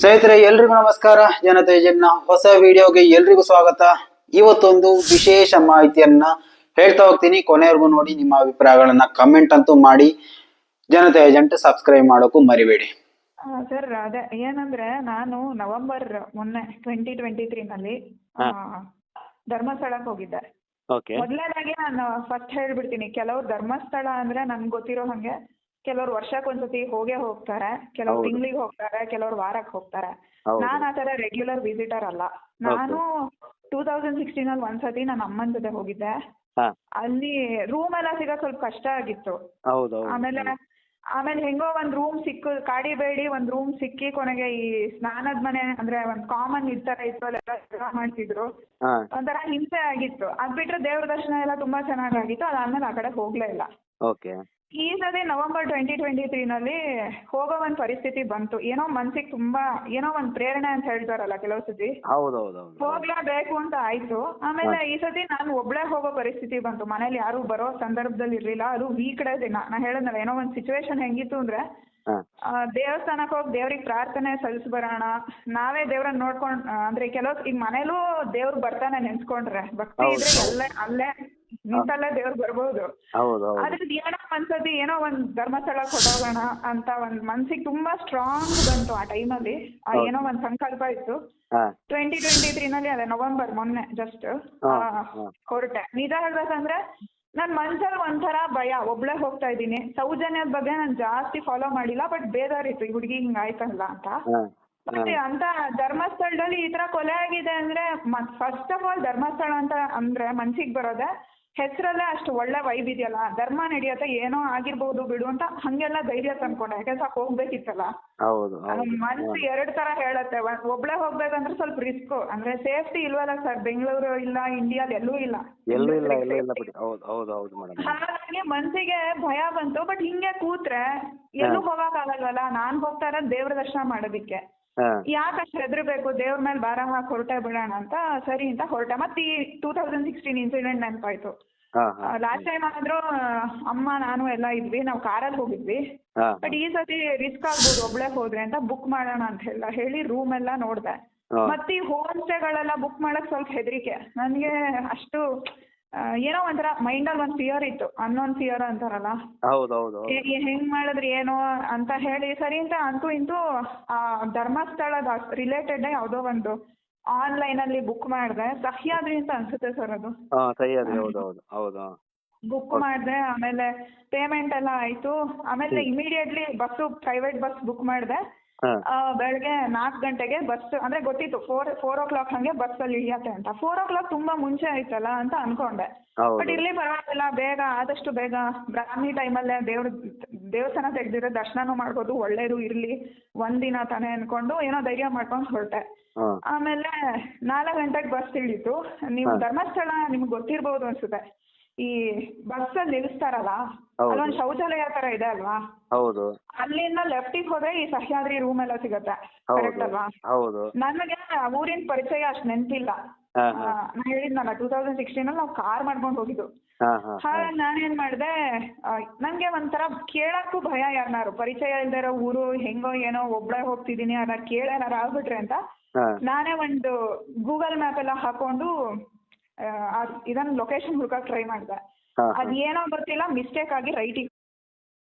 ಸ್ನೇಹಿತರೆ ಎಲ್ರಿಗೂ ನಮಸ್ಕಾರ. ಜನತೆ ಜನ ಹೊಸ ವಿಡಿಯೋಗೆ ಎಲ್ರಿಗೂ ಸ್ವಾಗತ. ಇವತ್ತೊಂದು ವಿಶೇಷ ಮಾಹಿತಿಯನ್ನ ಹೇಳ್ತಾ ಹೋಗ್ತೀನಿ. ಕೊನೆವರೆಗೂ ನೋಡಿ ನಿಮ್ಮ ಅಭಿಪ್ರಾಯಗಳನ್ನ ಕಮೆಂಟ್ ಅಂತೂ ಮಾಡಿ. ಜನತೆ ಏಜೆಂಟ್ ಸಬ್ಸ್ಕ್ರೈಬ್ ಮಾಡೋಕ್ಕೂ ಮರಿಬೇಡಿ. ಸರ್ ಅದೇ ಏನಂದ್ರೆ ನಾನು ನವೆಂಬರ್ ಮೊನ್ನೆ ಟ್ವೆಂಟಿ ಟ್ವೆಂಟಿ ತ್ರೀನಲ್ಲಿ ಧರ್ಮಸ್ಥಳಕ್ಕೆ ಹೋಗಿದ್ದೆ. ಓಕೆ. ಮೊದಲನೇದಾಗಿ ನಾನು ಫಸ್ಟ್ ಹೇಳ್ಬಿಡ್ತೀನಿ. ಕೆಲವ್ರು ಧರ್ಮಸ್ಥಳ ಅಂದ್ರೆ ನನ್ಗೆ ಗೊತ್ತಿರೋ ಹಾಗೆ ಕೆಲವ್ರು ವರ್ಷಕ್ಕೆ ಒಂದ್ಸತಿ ಹೋಗೇ ಹೋಗ್ತಾರೆ ಕೆಲವ್ರು ಹೌದು. ತಿಂಗಳಿಗೆ ಹೋಗ್ತಾರೆ ಕೆಲವ್ರು ವಾರಕ್ಕೆ ಹೋಗ್ತಾರೆ. ನಾನ್ ನಾನು ಆ ಥರ ರೆಗ್ಯುಲರ್ ವಿಸಿಟರ್ ಅಲ್ಲ. ನಾನು ಟೂ ತೌಸಂಡ್ ಸಿಕ್ಸ್ಟೀನಲ್ಲಿ ಒಂದ್ಸತಿ ನನ್ನ ಅಮ್ಮನ ಜೊತೆ ಹೋಗಿದ್ದೆ. ಹಾ. ಅಲ್ಲಿ ರೂಮ್ ಎಲ್ಲ ಸಿಗೋ ಸ್ವಲ್ಪ ಕಷ್ಟ ಆಗಿತ್ತು. ಹೌದು ಹೌದು. ಆಮೇಲೆ ಆಮೇಲೆ ಹೆಂಗೋ ಒಂದ್ ರೂಮ್ ಸಿಕ್ಕು ಕಾಡಿಬೇಡಿ ಒಂದ್ ರೂಮ್ ಸಿಕ್ಕಿ ಕೊನೆಗೆ ಈ ಸ್ನಾನದ ಮನೆ ಅಂದ್ರೆ ಒಂದ್ ಕಾಮನ್ ಇರ್ತಾರ ಇತ್ತು ಅಲ್ಲೆಲ್ಲ ಜಗಳ ಮಾಡ್ತಿದ್ರು. ಹಾ. ಒಂಥರ ಹಿಂಸೆ ಆಗಿತ್ತು. ಅದ್ ಬಿಟ್ರೆ ದೇವ್ರ ದರ್ಶನ ಎಲ್ಲ ತುಂಬಾ ಚೆನ್ನಾಗಾಗಿತ್ತು. ಅದಾದ್ಮೇಲೆ ಆ ಕಡೆ ಹೋಗ್ಲೇ ಇಲ್ಲ. ಓಕೆ. ಈ ಸತಿ ನವೆಂಬರ್ ಟ್ವೆಂಟಿ ಟ್ವೆಂಟಿ ತ್ರೀನಲ್ಲಿ ಹೋಗೋ ಒಂದ್ ಪರಿಸ್ಥಿತಿ ಬಂತು. ಏನೋ ಮನ್ಸಿಗೆ ತುಂಬಾ ಏನೋ ಒಂದ್ ಪ್ರೇರಣೆ ಅಂತ ಹೇಳ್ತಾರಲ್ಲ ಕೆಲವು ಸತಿ. ಹೌದು ಹೌದು ಹೌದು ಹೋಗ್ಲೇಬೇಕು ಅಂತ ಆಯ್ತು. ಆಮೇಲೆ ಈ ಸತಿ ನಾನು ಒಬ್ಳೆ ಹೋಗೋ ಪರಿಸ್ಥಿತಿ ಬಂತು. ಮನೇಲಿ ಯಾರು ಬರೋ ಸಂದರ್ಭದಲ್ಲಿ ಇರ್ಲಿಲ್ಲ. ಅದು ವೀಕ್ ಡೇ ದಿನ. ನಾ ಹೇಳಿದ್ನಲ್ಲ ಏನೋ ಒಂದ್ ಸಿಚುವೇಶನ್ ಹೆಂಗಿತ್ತು ಅಂದ್ರೆ ಆ, ದೇವಸ್ಥಾನಕ್ಕೆ ಹೋಗಿ ದೇವ್ರಿಗೆ ಪ್ರಾರ್ಥನೆ ಸಲ್ಲಿಸಿ ಬರೋಣ. ನಾವೇ ದೇವ್ರನ್ನ ನೋಡ್ಕೊಂಡ್ ಅಂದ್ರೆ ಕೆಲವು ಈಗ ಮನೇಲೂ ದೇವ್ರು ಬರ್ತಾನೆ ನೆನ್ಸ್ಕೊಂಡ್ರೆ. ಭಕ್ತಿ ಇದ್ರೆ ಅಲ್ಲೇ ಅಲ್ಲೇ ನಿಂತಲ್ಲೇ ದೇವ್ರು ಬರ್ಬೋದು. ಹೌದು ಆದ್ರೆ ಏನೋ ಒಂದ್ಸತಿ ಏನೋ ಒಂದ್ ಧರ್ಮಸ್ಥಳಕ್ಕೆ ಹೋಗೋಣ ಅಂತ ಒಂದ್ ಮನ್ಸಿಗೆ ತುಂಬಾ ಸ್ಟ್ರಾಂಗ್ ಬಂತು ಆ ಟೈಮಲ್ಲಿ ಆ ಏನೋ ಒಂದ್ ಸಂಕಲ್ಪ ಇತ್ತು. ಟ್ವೆಂಟಿ ಟ್ವೆಂಟಿ ಟ್ವೆಂಟಿ ತ್ರೀನಲ್ಲಿ ಅದೇ ನವೆಂಬರ್ ಮೊನ್ನೆ ಜಸ್ಟ್. ಹೊರಟೆ. ನಿಜ ಹೇಳ್ಬೇಕಂದ್ರೆ ನನ್ ಮನ್ಸಲ್ಲಿ ಒಂಥರ ಭಯ ಒಬ್ಳೆ ಹೋಗ್ತಾ ಇದ್ದೀನಿ. ಸೌಜನ್ಯದ ಬಗ್ಗೆ ನಾನು ಜಾಸ್ತಿ ಫಾಲೋ ಮಾಡಿಲ್ಲ ಬಟ್ ಬೇಜಾರಿತ್ತು ಈ ಹುಡುಗಿ ಹಿಂಗ್ ಆಯ್ತಲ್ಲ ಅಂತ. ಅಂತ ಧರ್ಮಸ್ಥಳದಲ್ಲಿ ಈ ತರ ಕೊಲೆ ಆಗಿದೆ ಅಂದ್ರೆ ಫಸ್ಟ್ ಆಫ್ ಆಲ್ ಧರ್ಮಸ್ಥಳ ಅಂತ ಅಂದ್ರೆ ಮನ್ಸಿಗೆ ಬರೋದೆ ಹೆಸರಲ್ಲೇ ಅಷ್ಟು ಒಳ್ಳೆ ವೈಬ್ ಇದೆಯಲ್ಲ ಧರ್ಮ ನಡೆಯುತ್ತೆ ಏನೋ ಆಗಿರ್ಬೋದು ಬಿಡು ಅಂತ ಹಂಗೆಲ್ಲ ಧೈರ್ಯ ತಂದ್ಕೊಂಡೆ. ಯಾಕಂದ್ರೆ ಹೋಗ್ಬೇಕಿತ್ತಲ್ಲ? ಹೌದು ಹೌದು. ಮನ್ಸು ಎರಡ್ ತರ ಹೇಳತ್ತೆ. ಒಬ್ಳೆ ಹೋಗ್ಬೇಕಂದ್ರೆ ಸ್ವಲ್ಪ ರಿಸ್ಕ್ ಅಂದ್ರೆ ಸೇಫ್ಟಿ ಇಲ್ವಲ್ಲ ಸರ್ ಬೆಂಗಳೂರು ಇಲ್ಲ ಇಂಡಿಯಾದ ಎಲ್ಲೂ ಇಲ್ಲ. ಎಲ್ಲೂ ಇಲ್ಲ ಎಲ್ಲೂ ಇಲ್ಲ ಬಿಡಿ. ಹೌದು ಹೌದು ಹೌದು ಮೇಡಮ್ ಹಾಗಾಗಿ ಮನ್ಸಿಗೆ ಭಯ ಬಂತು ಬಟ್ ಹಿಂಗೆ ಕೂತ್ರೆ ಎಲ್ಲೂ ಹೋಗಕ್ ಆಗಲ್ವಲ್ಲ? ನಾನ್ ಹೋಗ್ತಾ ಇರೋದ್ ದೇವ್ರ ದರ್ಶನ ಮಾಡೋದಿಕ್ಕೆ. ಯಾಕೆ ಅಷ್ಟು ಹೆದರ್ಬೇಕು? ದೇವ್ರ ಮೇಲೆ ಭಾರ ಹಾಕಿ ಹೊರಟೆ ಬಿಡೋಣ ಅಂತ ಸರಿ ಅಂತ ಹೊರಟೆ. ಮತ್ತೆ ಈ ಟೂ ತೌಸಂಡ್ ಸಿಕ್ಸ್ಟೀನ್ ಇನ್ಸಿಡೆಂಟ್ ನೆನಪಾಯ್ತು. ಲಾಸ್ಟ್ ಟೈಮ್ ಆದ್ರೂ ಅಮ್ಮ ನಾನು ಎಲ್ಲ ಇದ್ವಿ. ನಾವು ಕಾರಲ್ಲಿ ಹೋಗಿದ್ವಿ. ಬಟ್ ಈ ಸತಿ ರಿಸ್ಕ್ ಆಗ್ಬೋದು. ಒಬ್ಳೆ ಹೋದ್ರೆ ಅಂತ ಬುಕ್ ಮಾಡೋಣ ಅಂತ ಎಲ್ಲ ಹೇಳಿ ರೂಮ್ ಎಲ್ಲ ನೋಡ್ದೆ. ಮತ್ತೆ ಈ ಹೋಮ್ ಸ್ಟೇಗಳೆಲ್ಲ ಬುಕ್ ಮಾಡಕ್ ಸ್ವಲ್ಪ ಹೆದರಿಕೆ. ನನ್ಗೆ ಅಷ್ಟು ಏನೋ ಒಂಥರ ಮೈಂಡಲ್ಲಿ ಒಂದು ಫಿಯರ್ ಇತ್ತು. ಅನ್ನೋನ್ ಫಿಯರ್ ಅಂತಾರಲ್ಲ. ಏ- ಏ- ಹೆಂಗ್ ಮಾಡಿದ್ರಿ ಏನೋ ಅಂತ ಹೇಳಿ ಸರಿ ಅಂತ ಅಂತೂ ಇಂತೂ ಆ ಧರ್ಮಸ್ಥಳದ ರಿಲೇಟೆಡ್ ಯಾವುದೋ ಒಂದು ಆನ್ಲೈನ್ ಅಲ್ಲಿ ಬುಕ್ ಮಾಡಿದೆ. ಸಹ್ಯಾದ್ರಿ ಅಂತ ಅನ್ಸುತ್ತೆ ಸರ್ ಅದು. ಹಾ ಸಹ್ಯಾದ್ರಿ ಅದು ಹೌದು ಹೌದು. ಹೌದು ಬುಕ್ ಮಾಡಿದೆ ಆಮೇಲೆ ಪೇಮೆಂಟ್ ಎಲ್ಲ ಆಯ್ತು. ಆಮೇಲೆ immediately bus private bus book ಮಾಡಿದೆ. ಬೆಳಗ್ಗೆ ನಾಲ್ಕು ಗಂಟೆಗೆ ಬಸ್ ಅಂದ್ರೆ ಗೊತ್ತಿತ್ತು ಫೋರ್ ಫೋರ್ ಓ ಕ್ಲಾಕ್ ಹಂಗೆ ಬಸ್ ಅಲ್ಲಿ ಇಳಿಯತ್ತೆ ಅಂತ. ಫೋರ್ ಓ ಕ್ಲಾಕ್ ತುಂಬಾ ಮುಂಚೆ ಆಯ್ತಲ್ಲ ಅಂತ ಅನ್ಕೊಂಡೆ. ಬಟ್ ಇರ್ಲಿ ಪರವಾಗಿಲ್ಲ ಬೇಗ ಆದಷ್ಟು ಬೇಗ. ಬ್ರಾಹ್ಮಿ ಟೈಮಲ್ಲೇ ದೇವ್ರ ದೇವಸ್ಥಾನ ತೆಗ್ದಿರೋ ದರ್ಶನನೂ ಮಾಡ್ಬೋದು ಒಳ್ಳೇದು ಇರ್ಲಿ. ಒಂದಿನ ತಾನೇ ಅನ್ಕೊಂಡು ಏನೋ ಧೈರ್ಯ ಮಾಡ್ಕೊಂಡು ಹೊರಟೆ. ಆಮೇಲೆ ನಾಲ್ಕು ಗಂಟೆಗೆ ಬಸ್ ಇಳಿತು. ನೀವು ಧರ್ಮಸ್ಥಳ ನಿಮ್ಗೆ ಗೊತ್ತಿರ್ಬೋದು ಅನ್ಸುತ್ತೆ. ಈ ಬಸ್ ಅಲ್ಲಿ ನಿಲ್ಲಿಸ್ತಾರಲ್ಲ ಹೌದು. ಅಲ್ಲೊಂದು ಶೌಚಾಲಯ ತರ ಇದೆ ಅಲ್ವಾ? ಹೌದು. ಅಲ್ಲಿಂದ ಲೆಫ್ಟಿಗೆ ಹೋದ್ರೆ ಈ ಸಹ್ಯಾದ್ರಿ ರೂಮ್ ಎಲ್ಲ ಸಿಗತ್ತೆ. ಕರೆಕ್ಟ್ ಅಲ್ವಾ? ಹೌದು. ನನಗೆ ಊರಿನ ಪರಿಚಯ ಅಷ್ಟು ನೆನಪಿಲ್ಲ. ಹೇಳಿದ್ನಲ್ಲ ಟೂ ತೌಸಂಡ್ ಸಿಕ್ಸ್ಟೀನ್ ಅಲ್ಲಿ ನಾವು ಕಾರ್ ಮಾಡ್ಕೊಂಡು ಹೋಗಿದ್ದು. ಹಾಗಾಗಿ ನಾನೇನ್ ಮಾಡಿದೆ ನಂಗೆ ಒಂಥರ ಕೇಳಕ್ಕೂ ಭಯ ಯಾರನ್ನಾರು ಪರಿಚಯ ಇಲ್ದೇ ಇರೋ ಊರು ಹೆಂಗೋ ಏನೋ ಒಬ್ಳೆ ಹೋಗ್ತಿದೀನಿ ಅದ ಕೇಳೇನಾರ ಆಗ್ಬಿಟ್ರೆ ಅಂತ ನಾನೇ ಒಂದು ಗೂಗಲ್ ಮ್ಯಾಪ್ ಎಲ್ಲ ಹಾಕೊಂಡು ಇದನ್ನ ಲೊಕೇಶನ್ ಹುಡ್ಕಕ್ ಟ್ರೈ ಮಾಡ್ದೆ. ಅದೇನೋ ಅದ್ ಏನೋ ಗೊತ್ತಿಲ್ಲ ಮಿಸ್ಟೇಕ್ ಆಗಿ ರೈಟಿಗೆ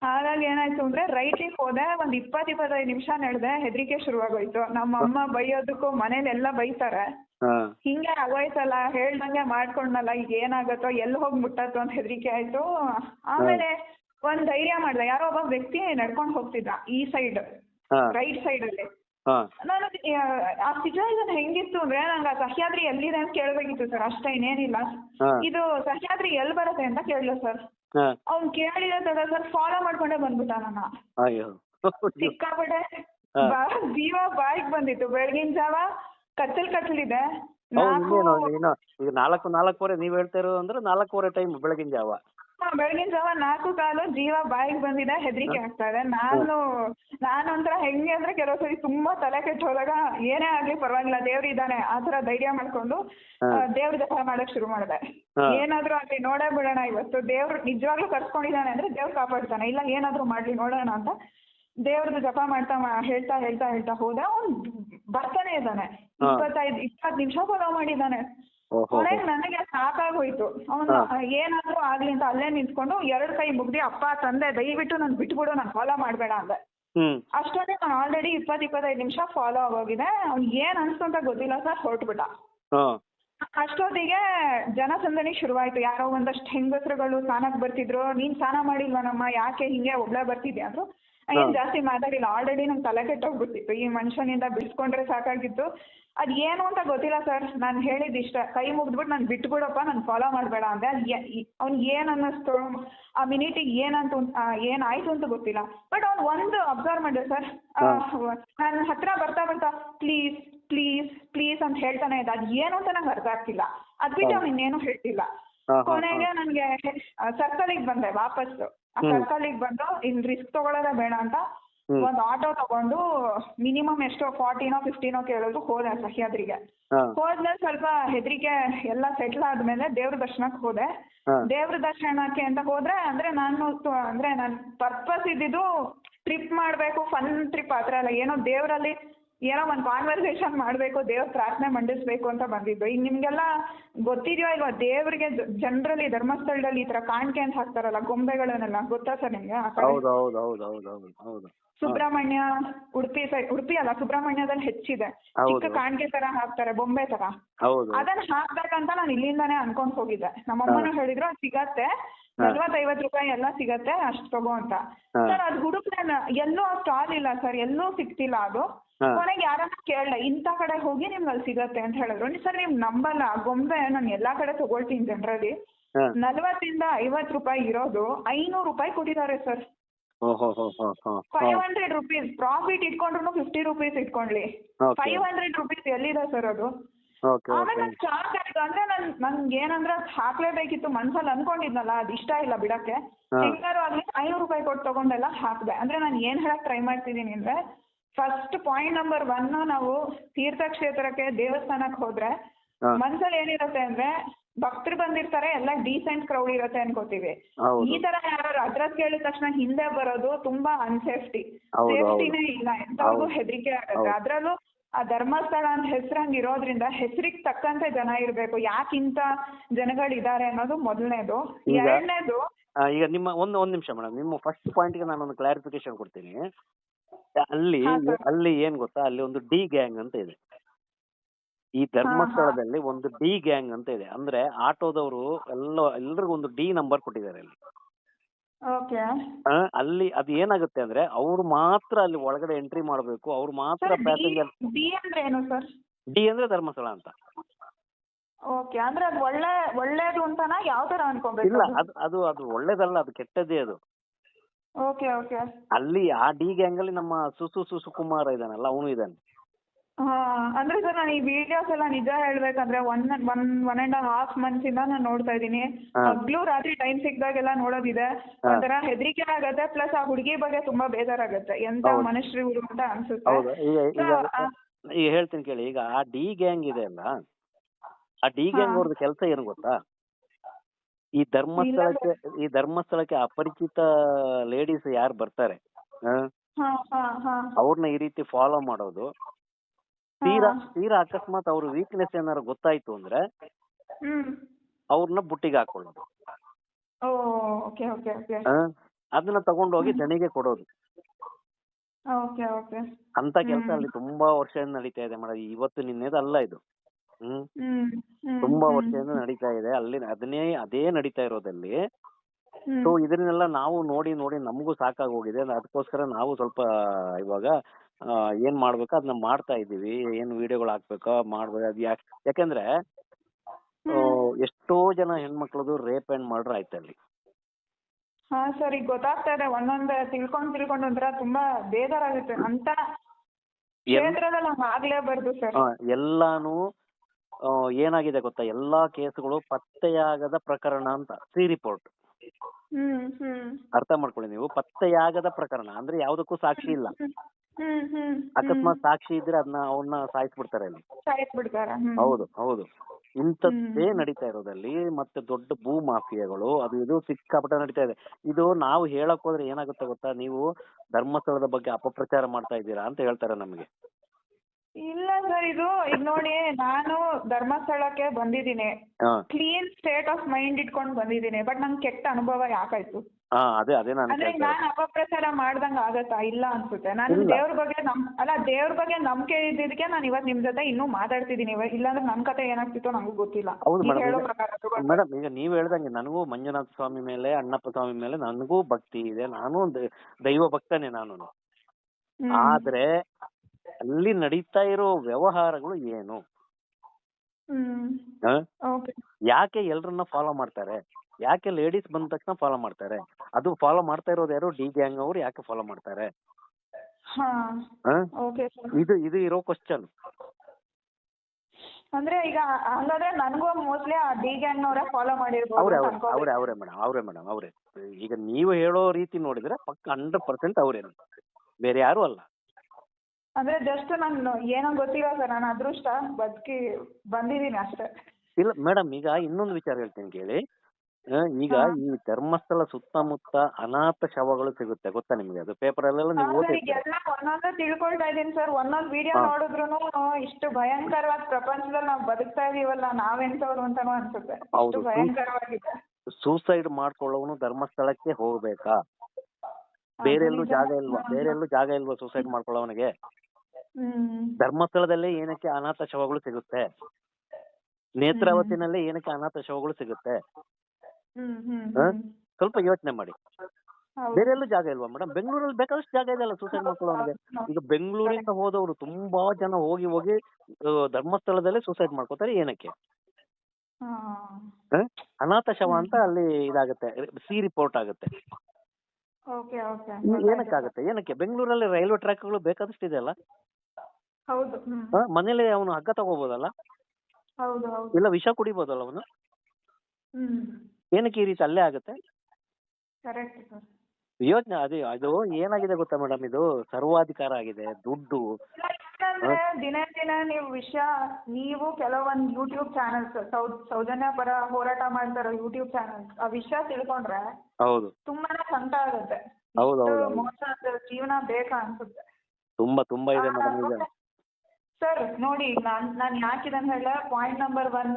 ಹಾಗಾಗಿ ಏನಾಯ್ತು ಅಂದ್ರೆ ರೈಟಿಗೆ ಹೋದೆ ಒಂದ್ ಇಪ್ಪತ್ ಇಪ್ಪತ್ತೈದು ನಿಮಿಷ ನಡೆದೆ ಹೆದರಿಕೆ ಶುರುವಾಗೋಯ್ತು. ನಮ್ಮ ಅಮ್ಮ ಬೈಯೋದಕ್ಕೂ ಮನೇಲೆಲ್ಲ ಎಲ್ಲ ಬೈತಾರೆ ಹಿಂಗೆ ಆಗೋಯ್ತಲ್ಲ ಹೇಳ್ದಂಗೆ ಮಾಡ್ಕೊಂಡ್ನಲ್ಲ ಈಗ ಏನಾಗತ್ತೋ ಎಲ್ಲಿ ಹೋಗಿ ಮುಟ್ಟತ್ತೋ ಅಂತ ಹೆದರಿಕೆ ಆಯ್ತು. ಆಮೇಲೆ ಒಂದ್ ಧೈರ್ಯ ಮಾಡ್ದೆ. ಯಾರೋ ಒಬ್ಬ ವ್ಯಕ್ತಿ ನಡ್ಕೊಂಡ್ ಹೋಗ್ತಿದ್ದ ಈ ಸೈಡ್ ರೈಟ್ ಸೈಡ್ ಅಲ್ಲಿ. ನಾನು ಆ ಸಿಚುವೇಶನ್ ಹೆಂಗಿತ್ತು ಅಂದ್ರೆ ನಂಗೆ ಆ ಸಹ್ಯಾದ್ರಿ ಎಲ್ಲಿದೆ ಅಂತ ಕೇಳಬೇಕಿತ್ತು ಸರ್ ಅಷ್ಟೇ ಇನ್ನೇನಿಲ್ಲ. ಇದು ಸಹ್ಯಾದ್ರಿ ಎಲ್ಲಿ ಬರುತ್ತೆ ಅಂತ ಕೇಳಲ್ಲ ಸರ್ ಅವ್ನು ಕೇಳಿದ ತಡ ಸರ್ ಫಾಲೋ ಮಾಡ್ಕೊಂಡೆ ಬಂದ್ಬಿಟ್ಟ ನನ್ನ. ಸಿಕ್ಕಾಪಟ್ಟೆ ಜೀವ ಬಾಯಿಗೆ ಬಂದಿತ್ತು. ಬೆಳಗಿನ ಜಾವ ಕತ್ತಲ್ ಕತ್ತಲಿದೆ ನಾಲ್ಕು ನಾಲ್ಕೂವರೆ ನೀವ್ ಹೇಳ್ತಾ ಇರೋದು ಅಂದ್ರೆ ನಾಲ್ಕೂವರೆ ಟೈಮ್ ಬೆಳಗಿನ ಜಾವ. ಬೆಳಗಿನ ಜಾವ ನಾಲ್ಕು ಕಾಲು ಜೀವ ಬಾಯಿಗೆ ಬಂದಿದೆ ಹೆದರಿಕೆ ಆಗ್ತಾ ಇದೆ. ನಾನು ನಾನ್ ಒಂತರ ಹೆಂಗೆ ಅಂದ್ರೆ ಕೆಲವು ಸರಿ ತುಂಬಾ ತಲೆ ಕೆಟ್ಟು ಹೋದಾಗ ಏನೇ ಆಗ್ಲಿ ಪರವಾಗಿಲ್ಲ ದೇವ್ರು ಇದ್ದಾನೆ ಆ ತರ ಧೈರ್ಯ ಮಾಡ್ಕೊಂಡು ದೇವ್ರ ದರ್ಶನ ಮಾಡಕ್ ಶುರು ಮಾಡಿದೆ. ಏನಾದ್ರೂ ಆಗ್ಲಿ ನೋಡೇ ಬಿಡೋಣ ಇವತ್ತು ದೇವ್ರು ನಿಜವಾಗ್ಲೂ ಕರ್ಸ್ಕೊಂಡಿದ್ದಾನೆ ಅಂದ್ರೆ ದೇವ್ರು ಕಾಪಾಡ್ತಾನೆ ಇಲ್ಲ ಏನಾದ್ರೂ ಮಾಡ್ಲಿ ನೋಡೋಣ ಅಂತ ದೇವ್ರದ್ದು ಜಪ ಮಾಡ್ತಾ ಹೇಳ್ತಾ ಹೇಳ್ತಾ ಹೇಳ್ತಾ ಹೋದ. ಅವ್ನು ಬರ್ತಾನೆ ಇದ್ದಾನೆ. ಇಪ್ಪತ್ತೈದು ಇಪ್ಪತ್ತು ನಿಮಿಷ ಫಾಲೋ ಮಾಡಿದ್ದಾನೆ. ಕೊನೆಗೆ ನನಗೆ ಸಾಕಾಗೋಯ್ತು. ಅವನು ಏನಾದ್ರು ಆಗ್ಲಿ ಅಂತ ಅಲ್ಲೇ ನಿಂತ್ಕೊಂಡು ಎರಡು ಕೈ ಮುಗ್ದಿ ಅಪ್ಪ ತಂದೆ ದಯವಿಟ್ಟು ನನ್ ಬಿಟ್ಬಿಡು ನಾನು ಫಾಲೋ ಮಾಡ್ಬೇಡ ಅಂದೆ. ಅಷ್ಟೊಂದೇ ನಾನು ಆಲ್ರೆಡಿ ಇಪ್ಪತ್ ಇಪ್ಪತ್ತೈದು ನಿಮಿಷ ಫಾಲೋ ಆಗೋಗಿದೆ. ಅವ್ನ್ ಏನ್ ಅನ್ಸ್ತು ಅಂತ ಗೊತ್ತಿಲ್ಲ ಸರ್ ಹೊರಟ್ಬಿಟ್ಟ. ಅಷ್ಟೊತ್ತಿಗೆ ಜನಸಂದಣಿ ಶುರುವಾಯ್ತು. ಯಾರೋ ಒಂದಷ್ಟು ಹೆಂಗಸರುಗಳು ಸ್ನಾನಕ್ ಬರ್ತಿದ್ರು. ನೀನ್ ಸ್ನಾನ ಮಾಡಿಲ್ವನಮ್ಮ? ಯಾಕೆ ಹಿಂಗೆ ಒಬ್ಳೆ ಬರ್ತಿದ್ಯಾ ಅಂದ್ರು. ಏನ್ ಜಾಸ್ತಿ ಮಾತಾಡಿಲ್ಲ. ಆಲ್ರೆಡಿ ನಂಗೆ ತಲೆ ಕೆಟ್ಟೋಗ್ಬಿಟ್ಟಿತ್ತು. ಈ ಮನುಷ್ಯನಿಂದ ಬಿಡಿಸ್ಕೊಂಡ್ರೆ ಸಾಕಾಗಿತ್ತು. ಅದ್ ಏನು ಅಂತ ಗೊತ್ತಿಲ್ಲ ಸರ್. ನಾನು ಹೇಳಿದ್ ಇಷ್ಟ. ಕೈ ಮುಗ್ದ್ಬಿಟ್ಟು ನಾನು ಬಿಟ್ಬಿಡಪ್ಪ ನಾನು ಫಾಲೋ ಮಾಡಬೇಡ ಅಂದೆ. ಅದು ಅವ್ನಿಗೆ ಏನು ಅನ್ನಿಸ್ತು? ಆ ಮಿನಿಟಿಗೆ ಏನಂತ ಏನಾಯ್ತು ಅಂತ ಗೊತ್ತಿಲ್ಲ. ಬಟ್ ಅವ್ನ್ ಒಂದು ಅಬ್ಸರ್ವ್ ಮಾಡಿದೆ ಸರ್. ನಾನು ಹತ್ರ ಬರ್ತಾ ಬರ್ತಾ ಪ್ಲೀಸ್ ಪ್ಲೀಸ್ ಪ್ಲೀಸ್ ಅಂತ ಹೇಳ್ತಾನೆ ಇದ್ದ. ಅದು ಏನು ಅಂತ ನಂಗೆ ಅರ್ಥ ಆಗ್ತಿಲ್ಲ. ಅದ್ ಬಿಟ್ಟು ಅವ್ನು ಇನ್ನೇನು ಹೇಳ್ತಿಲ್ಲ. ಕೊನೆಗೆ ನನಗೆ ಸರ್ಕಲಿಗೆ ಬಂದೆ ವಾಪಸ್ ಆ. ಸರ್ಕಲಿಗೆ ಬಂದು ಇನ್ ರಿಸ್ಕ್ ತಗೊಳ್ಳೋದೇ ಬೇಡ ಅಂತ ಒಂದ್ ಆಟೋ ತಗೊಂಡು ಮಿನಿಮಮ್ ಎಷ್ಟೋ ಫಾರ್ಟಿನೋ ಫಿಫ್ಟೀನೋ ಕೇಳಿದ್ರು ಹೋದೆ ಸಹ್ಯಾದ್ರಿಗೆ. ಹೋದ್ಮೇಲೆ ಸ್ವಲ್ಪ ಹೆದರಿಕೆ ಎಲ್ಲ ಸೆಟ್ಲ್ ಆದ್ಮೇಲೆ ದೇವ್ರ ದರ್ಶನಕ್ಕೆ ಹೋದೆ. ದೇವ್ರ ದರ್ಶನಕ್ಕೆ ಅಂತ ಹೋದ್ರೆ ಅಂದ್ರೆ ನಾನು ಅಂದ್ರೆ ನನ್ ಪರ್ಪಸ್ ಇದ್ದಿದ್ದು ಟ್ರಿಪ್ ಮಾಡ್ಬೇಕು ಫನ್ ಟ್ರಿಪ್ ಆತರ ಅಲ್ಲ. ಏನೋ ದೇವರಲ್ಲಿ ಏನೋ ಒಂದು ಕಾನ್ವರ್ಸೇಷನ್ ಮಾಡಬೇಕು ದೇವ್ರ ಪ್ರಾರ್ಥನೆ ಮಂಡಿಸ್ಬೇಕು ಅಂತ ಬಂದಿದ್ದು. ಈಗ ನಿಮಗೆಲ್ಲ ಗೊತ್ತಿದೆಯೋ ಇವಾಗ ದೇವ್ರಿಗೆ ಜನರಲಿ ಧರ್ಮಸ್ಥಳದಲ್ಲಿ ಈ ತರ ಕಾಣಿಕೆ ಅಂತ ಹಾಕ್ತಾರಲ್ಲ ಗೊಂಬೆಗಳನ್ನೆಲ್ಲ ಗೊತ್ತಾ ಸರ್ ನಿಮಗೆ ಆ ಕಡೆ? ಹೌದು ಹೌದು ಹೌದು ಹೌದು ಹೌದು ಹೌದು. ಸುಬ್ರಹ್ಮಣ್ಯ ಉಡುಪಿ ಸೈಡ್ ಉಡುಪಿ ಅಲ್ಲ ಸುಬ್ರಹ್ಮಣ್ಯದಲ್ಲಿ ಹೆಚ್ಚಿದೆ. ಹೌದು. ಚಿಕ್ಕ ಕಾಣಿಕೆ ತರ ಹಾಕ್ತಾರೆ ಬೊಂಬೆ ತರ. ಹೌದು ಅದನ್ನ ಹಾಕ್ಬೇಕಂತ ನಾನು ಇಲ್ಲಿಂದಾನೇ ಅನ್ಕೊಂಡ್ ಹೋಗಿದ್ದೆ. ನಮ್ಮಮ್ಮನೂ ಹೇಳಿದ್ರು ಅದ್ ಸಿಗತ್ತೆ. ನಲ್ವತ್ತೈವತ್ತು ರೂಪಾಯಿ ಎಲ್ಲ ಸಿಗತ್ತೆ ಅಷ್ಟು ತಗೋ ಅಂತ. ಹಾ. ಸರ್ ಅದು ಹುಡುಕ್ದೆ ಎಲ್ಲೂ ಆ ಸ್ಟಾಲ್ ಇಲ್ಲ ಸರ್ ಎಲ್ಲೂ ಸಿಗ್ತಿಲ್ಲ ಅದು. ಹಾ. ಕೊನೆಗೆ ಯಾರನ್ನ ಕೇಳಲ್ಲ ಇಂಥ ಕಡೆ ಹೋಗಿ ನಿಮ್ಗೆ ಅಲ್ಲಿ ಸಿಗತ್ತೆ ಅಂತ ಹೇಳಿದ್ರು. ಸರ್ ನೀವು ನಂಬಲ್ಲ ಗೊಂಬೆ ನಾನು ಎಲ್ಲಾ ಕಡೆ ತಗೊಳ್ತೀನಿ ಜನರಲ್ಲಿ. ನಲ್ವತ್ತಿಂದ ಐವತ್ತು ರೂಪಾಯಿ ಇರೋದು ಐನೂರು ರೂಪಾಯಿ ಕೊಟ್ಟಿದ್ದಾರೆ sir. Five hundred rupees profit ಇಟ್ಕೊಂಡ್ರು fifty rupees ಇಟ್ಕೊಂಡ್ಲಿ. ಫೈವ್ ಹಂಡ್ರೆಡ್ ರುಪೀಸ್ ಎಲ್ಲಿದೆ ಸರ್ ಅದು? ಆಮೇಲೆ ನಾನು ಶಾಕ್ ಆಯ್ತು. ಅಂದ್ರೆ ನನ್ ನನ್ಗೆ ಏನಂದ್ರೆ ಅದ್ ಹಾಕ್ಲೇಬೇಕಿತ್ತು ಮನ್ಸಲ್ಲಿ ಅನ್ಕೊಂಡಿದ್ನಲ್ಲ ಅದ್ ಇಷ್ಟ ಇಲ್ಲ ಬಿಡಕ್ಕೆ. ಹೆಂಗಾರು ಆಗ್ಲಿ ಐನೂರು ರೂಪಾಯಿ ಕೊಟ್ಟು ತಗೊಂಡೆಲ್ಲ ಹಾಕ್ದೆ. ಅಂದ್ರೆ ನಾನು ಏನ್ ಹೇಳಕ್ ಟ್ರೈ ಮಾಡ್ತಿದ್ದೀನಿ ಅಂದ್ರೆ ಫಸ್ಟ್ ಪಾಯಿಂಟ್ ನಂಬರ್ ಒನ್ ನಾವು ತೀರ್ಥಕ್ಷೇತ್ರಕ್ಕೆ ದೇವಸ್ಥಾನಕ್ಕೆ ಹೋದ್ರೆ. ಮನ್ಸಲ್ಲಿ ಏನಿರುತ್ತೆ ಅಂದ್ರೆ ಭಕ್ತರು ಬಂದಿರ್ತಾರೆ ಎಲ್ಲ ಡೀಸೆಂಟ್ ಕ್ರೌಡ್ ಇರುತ್ತೆ ಅನ್ಕೋತೀವಿ ಈ ತರ ಯಾರು ಅಡ್ರೆಸ್ ಕೇಳಿದ ತಕ್ಷಣ ಹಿಂದೆ ಬರೋದು ತುಂಬಾ ಅನ್ಸೇಫ್ಟಿ. ಸೇಫ್ಟಿನೇ ಇಲ್ಲ ಎಂತವ್ರಿಗೂ ಹೌದು. ಹೆದರಿಕೆ ಆಗುತ್ತೆ. ಅದ್ರಲ್ಲೂ ಆ ಧರ್ಮಸ್ಥಳ ಅಂತ ಹೆಸರಂಗ್ ಇರೋದ್ರಿಂದ ಹೆಸರಿಗೆ ತಕ್ಕಂತೆ ಜನ ಇರಬೇಕು ಯಾಕಿಂತ ಜನಗಳಿದ್ದಾರೆ ಅನ್ನೋದು ಮೊದಲನೇದು ಎರಡನೇದು ಈಗ ನಿಮ್ಮ ಒಂದು ಒಂದು ನಿಮಿಷ ಮೇಡಮ್ ನಿಮ್ಮ ಫಸ್ಟ್ ಪಾಯಿಂಟ್ಗೆ ನಾನು ಒಂದು ಕ್ಲಾರಿಫಿಕೇಶನ್ ಕೊಡ್ತೀನಿ ಅಲ್ಲಿ ಹಾ, sir. ಅಲ್ಲಿ ಏನ್ ಗೊತ್ತಾ? ಅಲ್ಲಿ ಒಂದು ಡಿ ಗ್ಯಾಂಗ್ ಅಂತ ಇದೆ. ಈ ಧರ್ಮಸ್ಥಳದಲ್ಲಿ ಒಂದು ಡಿ ಗ್ಯಾಂಗ್ ಅಂತ ಇದೆ. ಅಂದ್ರೆ ಆಟೋದವರು ಎಲ್ಲ ಎಲ್ರಿಗೂ ಒಂದು ಡಿ ನಂಬರ್ ಕೊಟ್ಟಿದ್ದಾರೆ ಅಲ್ಲಿ. ಓಕೆ. ಆ, ಅಲ್ಲಿ ಅದು ಏನಾಗುತ್ತೆ ಅಂದ್ರೆ ಅವ್ರು ಮಾತ್ರ ಅಲ್ಲಿ ಒಳಗಡೆ ಎಂಟ್ರಿ ಮಾಡಬೇಕು. ಅವ್ರು ಮಾತ್ರ ಸರ್ ಪ್ಯಾಸೆಂಜರ್ ಡಿ ಅಂದ್ರೆ ಏನು ಸರ್? ಡಿ ಅಂದ್ರೆ ಧರ್ಮಸ್ಥಳ ಅಂತ. ಓಕೆ ಅಂದ್ರೆ ಅದು ಒಳ್ಳೆ ಒಳ್ಳೇದು ಅಂತನಾ ಯಾವ ತರ ಅನ್ಕೋಬೇಕು ಇಲ್ಲ ಅದು ಅದು ಅದು ಒಳ್ಳೇದಲ್ಲ ಅದು ಕೆಟ್ಟದ್ದೇ ಅದು. ಓಕೆ ಓಕೆ ಅಲ್ಲಿ ಆ ಡಿ ಗ್ಯಾಂಗ್ ಅಲ್ಲಿ ನಮ್ಮ ಸುಸು ಸುಸು ಕುಮಾರ ಇದಾನಲ್ಲ ಅವನು ಇದ್ದಾನೆ ಹಾ ಅಂದ್ರೆ ಸರ್ ನಾನು ಈ ವಿಡಿಯೋಸ್ ಎಲ್ಲ ನಿಜ ಹೇಳ್ಬೇಕಂದ್ರೆ one one one and half months ಇಂದ ನಾನು ನೋಡ್ತಾ ಇದ್ದೀನಿ ಹಾ. ಹಗ್ಲು ರಾತ್ರಿ ಟೈಮ್ ಸಿಕ್ದಾಗೆಲ್ಲ ನೋಡೋದಿದೆ ಹಾ. ಒಂಥರ ಹೆದರಿಕೆ ಆಗತ್ತೆ ಪ್ಲಸ್ ಆ ಹುಡುಗಿ ಬಗ್ಗೆ ತುಂಬಾ ಬೇಜಾರಾಗತ್ತೆ ಎಂತ ಹೌದು. ಮನುಷ್ಯರು ಇವ್ರು ಅಂತ ಅನ್ಸುತ್ತೆ ಹೌದು ಈಗ ಈಗ So, ಆ, ಈಗ ಹೇಳ್ತೀನಿ ಕೇಳಿ ಈಗ ಆ ಡಿ ಗ್ಯಾಂಗ್ ಇದೆ ಅಲ್ಲ ಆ ಡಿ ಗ್ಯಾಂಗ್ ಹಾ. ಅವ್ರದ್ದು ಕೆಲಸ ಏನು ಗೊತ್ತಾ ಈ ಧರ್ಮಸ್ಥಳಕ್ಕೆ ಈ ಧರ್ಮಸ್ಥಳಕ್ಕೆ ಅಪರಿಚಿತ ಲೇಡೀಸ್ ಯಾರು ಬರ್ತಾರೆ? ಅವ್ರನ್ನ ಈ ರೀತಿ ಫಾಲೋ ಮಾಡೋದು. ತೀರಾ. ತೀರಾ ಅಕಸ್ಮಾತ್ ಅವ್ರ ವೀಕ್ನೆಸ್ ಏನಾರು ಗೊತ್ತಾಯ್ತು ಅಂದ್ರೆ ಅವ್ರನ್ನ ಬುಟ್ಟಿಗೆ ಹಾಕೊಳ್ಳೋದು. ಅದನ್ನ ತಗೊಂಡೋಗಿ ಜನಿಗೆ ಕೊಡೋದು. ಅಂತ ಕೆಲಸ ಅಲ್ಲಿ ತುಂಬಾ ವರ್ಷದಿಂದ ನಡೀತಾ ಇದೆ ಮೇಡಮ್ ಇವತ್ತು ನಿನ್ನೆದು ಅಲ್ಲ ಇದು. ತುಂಬಾ. ವರ್ಷದಿಂದ ನಡೀತಾ ಇದೆ. ಅಲ್ಲಿ ಅದನ್ನೇ ಅದೇ ನಡೀತಾ ಇರೋದಲ್ಲಿ. ಸೊ ಇದನ್ನೆಲ್ಲ ನಾವು ನೋಡಿ ನೋಡಿ ನಮಗೂ ಸಾಕಾಗಿ ಹೋಗಿದೆ ಅದಕ್ಕೋಸ್ಕರ ನಾವು ಸ್ವಲ್ಪ ಇವಾಗ ಏನ್ ಮಾಡ್ಬೇಕು ಅದನ್ನ ಮಾಡ್ತಾ ಇದೀವಿ ಏನ್ ವಿಡಿಯೋಗಳು ಹಾಕ್ಬೇಕಾ ಮಾಡ್ಬೇಕು ಅದ್ ಯಾಕ್ ಯಾಕಂದ್ರೆ ಎಷ್ಟೋ ಜನ ಹೆಣ್ಮಕ್ಳದು ರೇಪ್ ಅಂಡ್ ಮರ್ಡರ್ ಆಯ್ತು ಅಲ್ಲಿ. ಹಾ ಸರಿ ಗೊತ್ತಾಗ್ತಾ ಇದೆ. ಒಂದೊಂದ್ ತಿಳ್ಕೊಂಡ್ ತಿಳ್ಕೊಂಡ್ ಒಂಥರ ತುಂಬಾ ಬೇಜಾರಾಗುತ್ತೆ. ಅಂತ ಕೇಂದ್ರದಲ್ಲಿ ಕ್ಷೇತ್ರದಲ್ಲಿ ಹಂಗ ಆಗ್ಲೇಬಾರ್ದು ಸರ್. ಎಲ್ಲಾನು ಏನಾಗಿದೆ ಗೊತ್ತಾ? ಎಲ್ಲಾ ಕೇಸ್ಗಳು ಪತ್ತೆಯಾಗದ ಪ್ರಕರಣ ಅಂತ ಸಿ ರಿಪೋರ್ಟ್. ಅರ್ಥ ಮಾಡ್ಕೊಳ್ಳಿ ನೀವು. ಪತ್ತೆಯಾಗದ ಪ್ರಕರಣ ಅಂದ್ರೆ ಯಾವ್ದಕ್ಕೂ ಸಾಕ್ಷಿ ಇಲ್ಲ. ಅಕಸ್ಮಾತ್ ಸಾಕ್ಷಿ ಇದ್ರೆ ಅದನ್ನ ಅವನ್ನ ಸಾಯಿಸ್ಬಿಡ್ತಾರೆ ಅಲ್ಲಿ. ಹೌದು ಹೌದು. ಇಂಥದ್ದೇ ನಡೀತಾ ಇರೋದಲ್ಲಿ ಮತ್ತೆ ದೊಡ್ಡ ಭೂ ಮಾಫಿಯಾಗಳು ಅದು ಇದು ಸಿಕ್ಕಾಪಟ್ಟೆ ನಡೀತಾ ಇದೆ. ಇದು ನಾವು ಹೇಳಕ್ ಹೋದ್ರೆ ಏನಾಗುತ್ತೆ ಗೊತ್ತಾ? ನೀವು ಧರ್ಮಸ್ಥಳದ ಬಗ್ಗೆ ಅಪಪ್ರಚಾರ ಮಾಡ್ತಾ ಇದ್ದೀರಾ ಅಂತ ಹೇಳ್ತಾರೆ ನಮಗೆ. ಇಲ್ಲ ಸರ್ ಇದು ಈಗ ನೋಡಿ ನಾನು ಧರ್ಮಸ್ಥಳಕ್ಕೆ ಬಂದಿದ್ದೀನಿ. ಕ್ಲೀನ್ ಸ್ಟೇಟ್ ಆಫ್ ಮೈಂಡ್ ಇಟ್ಕೊಂಡು ಬಂದಿದ್ದೀನಿ ಬಟ್ ನಂಗೆ ಕೆಟ್ಟ ಅನುಭವ ಯಾಕಾಯ್ತು? ಹಾ ಅದೇ ಅದೇ ನಾನು ಅಂದ್ರೆ ನಾನು ಅಪಪ್ರಚಾರ ಮಾಡ್ದಂಗ ಆಗತ್ತಾ? ಇಲ್ಲ ಅನ್ಸುತ್ತೆ. ನಾನು. ದೇವ್ರ ಬಗ್ಗೆ ನಮ್ ಅಲ್ಲ ದೇವ್ರ ಬಗ್ಗೆ ನಂಬಿಕೆ ಇದ್ದಿದ್ದಕ್ಕೆ ನಾನು ಇವತ್ತು ನಿಮ್ ಜೊತೆ ಇನ್ನೂ ಮಾತಾಡ್ತಿದ್ದೀನಿ. ಇಲ್ಲಾಂದ್ರೆ ನಮ್ ಕತೆ ಏನಾಗ್ತಿತ್ತೋ ನಂಗೂ ಗೊತ್ತಿಲ್ಲ. ಹೌದು ನೀವ್ ಹೇಳೋ ಪ್ರಕಾರ ತಗೊಂಡ್ರೆ. ಮೇಡಮ್ ಈಗ ನೀವು ಹೇಳ್ದಂಗೆ ನನಗೂ ಮಂಜುನಾಥ ಸ್ವಾಮಿ ಮೇಲೆ ಅಣ್ಣಪ್ಪ ಸ್ವಾಮಿ ಮೇಲೆ ನನಗೂ ಭಕ್ತಿ ಇದೆ. ನಾನು ದೈವ ಭಕ್ತನೇ ನಾನು. ಹ್ಮ್. ಆದ್ರೆ ಅಲ್ಲಿ ನಡೀತಾ ಇರೋ ವ್ಯವಹಾರಗಳು ಏನು? ಯಾಕೆ ಎಲ್ರನ್ನ ಫಾಲೋ ಮಾಡ್ತಾರೆ? ಯಾಕೆ ಲೇಡೀಸ್ ಬಂದ ತಕ್ಷಣ ಫಾಲೋ ಮಾಡ್ತಾರೆ? ಅದು ಫಾಲೋ ಮಾಡ್ತಾ ಇರೋದು ಯಾರು? ಡಿ ಗ್ಯಾಂಗ್ ಅವರು ಯಾಕೆ ಫಾಲೋ ಮಾಡ್ತಾರೆ? ಇದು ಇದು ಇರೋ ಕ್ವಶನ್ ಅಂದ್ರೆ ಈಗ ಹಂಗಾದ್ರೆ ನನಗೂ ಮೋಸ್ಟ್ಲಿ ಆ ಡಿ ಗ್ಯಾಂಗ್ನವರೇ ಫಾಲೋ ಮಾಡಿರ್ಬೋದು ಅವ್ರೆ ಅವ್ರೆ ಅವ್ರೆ ಅವರೇ ಮೇಡಮ್ ಅವರೇ ಮೇಡಮ್ ಅವರೇ. ಈಗ ನೀವು ಹೇಳೋ ರೀತಿ ನೋಡಿದ್ರೆ ಪಕ್ಕ ಹಂಡ್ರೆಡ್ ಪರ್ಸೆಂಟ್ ಅವ್ರೇನು. ಬೇರೆ ಯಾರು ಅಲ್ಲ. ಅಂದ್ರೆ ಜಸ್ಟ್ ನಾನು ಏನೋ ಗೊತ್ತಿಲ್ಲ ಸರ್ ನಾನು ಅದೃಷ್ಟ ಬದುಕಿ ಬಂದಿದ್ದೀನಿ ಅಷ್ಟೇ ಇಲ್ಲ ಮೇಡಮ್ ಈಗ ಇನ್ನೊಂದು ವಿಚಾರ ಹೇಳ್ತೀನಿ ಕೇಳಿ ಆ, ಈಗ ಹಾ. ಈ ಧರ್ಮಸ್ಥಳ ಸುತ್ತಮುತ್ತ ಅನಾಥ ಶವಗಳು ಸಿಗುತ್ತೆ ಗೊತ್ತಾ ನಿಮ್ಗೆ ಅದು ಪೇಪರ್ ಅಲ್ಲೆಲ್ಲ ನೀವು ಓದಿರ್ತೀರ ಈಗೆಲ್ಲ ಒಂದೊಂದು ತಿಳ್ಕೊಳ್ತಾ ಇದೀನಿ ಸರ್ ಒಂದೊಂದು ವಿಡಿಯೋ ಹಾ. ನೋಡಿದ್ರು ಇಷ್ಟು ಭಯಂಕರವಾದ ಪ್ರಪಂಚದಲ್ಲಿ ನಾವು ಬದುಕ್ತಾ ಇದೀವಲ್ಲ ನಾವೆಂತವ್ರು ಅಂತಾನೂ ಅನ್ಸುತ್ತೆ ಹೌದು. ಇಷ್ಟು ಭಯಂಕರವಾಗಿದೆ ಸೂಸೈಡ್ ಮಾಡ್ಕೊಳ್ಳೋನು ಧರ್ಮಸ್ಥಳಕ್ಕೆ ಹೋಗ್ಬೇಕಾ ಬೇರೆ ಎಲ್ಲೂ ಜಾಗ ಇಲ್ವಾ? ಬೇರೆ ಎಲ್ಲೂ ಜಾಗ ಇಲ್ವಾ ಸೂಸೈಡ್ ಮಾಡ್ಕೊಳ್ಳೋವನಿಗೆ? ಧರ್ಮಸ್ಥಳದಲ್ಲೇ ಏನಕ್ಕೆ ಅನಾಥ ಶವಗಳು ಸಿಗುತ್ತೆ? ನೇತ್ರಾವತಿನಲ್ಲಿ ಏನಕ್ಕೆ ಅನಾಥ ಶವಗಳು ಸಿಗುತ್ತೆ? ಸ್ವಲ್ಪ ಯೋಚನೆ ಮಾಡಿ. ಬೇರೆ ಎಲ್ಲೂ ಜಾಗ ಇಲ್ವಾ ಮೇಡಮ್? ಬೆಂಗಳೂರಲ್ಲಿ ಬೇಕಾದಷ್ಟು ಜಾಗ ಇದೆಯಲ್ಲ ಸೂಸೈಡ್ ಮಾಡ್ಕೊಳ್ಳೋನಿಗೆ ಈಗ ಬೆಂಗಳೂರಿಂದ ಹೋದವರು ತುಂಬಾ ಜನ ಹೋಗಿ ಹೋಗಿ ಧರ್ಮಸ್ಥಳದಲ್ಲಿ ಸೂಸೈಡ್ ಮಾಡ್ಕೋತಾರೆ ಏನಕ್ಕೆ? ಅನಾಥ ಶವ ಅಂತ ಅಲ್ಲಿ ಇದಾಗುತ್ತೆ. ಸಿ ರಿಪೋರ್ಟ್ ಆಗುತ್ತೆ. Okay okay. ಏನಕ್ಕಾಗುತ್ತೆ? ಏನಕ್ಕೆ? ಬೆಂಗಳೂರಲ್ಲಿ ರೈಲ್ವೆ ಟ್ರ್ಯಾಕ್ಗಳು ಬೇಕಾದಷ್ಟು ಇದೆಯಲ್ಲ ಹೌದು ಹ್ಮ್? ಮನೇಲಿ ಅವನು ಹಗ್ಗ ತಗೋಬೋದಲ್ಲ? ಹೌದು ಹೌದು. ಇಲ್ಲ ವಿಷ ಕುಡಿಬೋದಲ್ಲ ಅವನು? ಹ್ಮ್. ಏನಕ್ಕೆ ಈ ರೀತಿ ಅಲ್ಲೇ ಆಗುತ್ತೆ? Correct sir. ಯೋಚನೆ ಅದು ಅದು ಏನಾಗಿದೆ ಗೊತ್ತಾ ಮೇಡಮ್ ಇದು? ಸರ್ವಾಧಿಕಾರ ಆಗಿದೆ ದುಡ್ಡು. ಯಾಕಂದ್ರೆ ದಿನ ದಿನ ನೀವು ವಿಷಯ ನೀವು ಕೆಲವೊಂದು ಯೂಟ್ಯೂಬ್ ಚಾನೆಲ್ಸ್ ಸೌಜನ್ಯ ಪರ ಹೋರಾಟ ಮಾಡ್ತಾರೋ ಯೂಟ್ಯೂಬ್ ಚಾನೆಲ್ಸ್ ಆ ವಿಷಯ ತಿಳ್ಕೊಂಡ್ರೆ ಹೌದು. ತುಂಬಾನೇ ಸಂತ ಆಗುತ್ತೆ. ಹೌದು, ಹೌದು. ಮೋಸದ ಜೀವನ ಬೇಕಾ ಅನ್ಸುತ್ತೆ. ತುಂಬಾ ತುಂಬಾ ಇದೆ ಮೇಡಮ್ ಈಗ. ಸರ್ ನೋಡಿ ನಾನ್ ನಾನು ಯಾಕಿದನ್ ಹೇಳ ಪಾಯಿಂಟ್ ನಂಬರ್ ಒನ್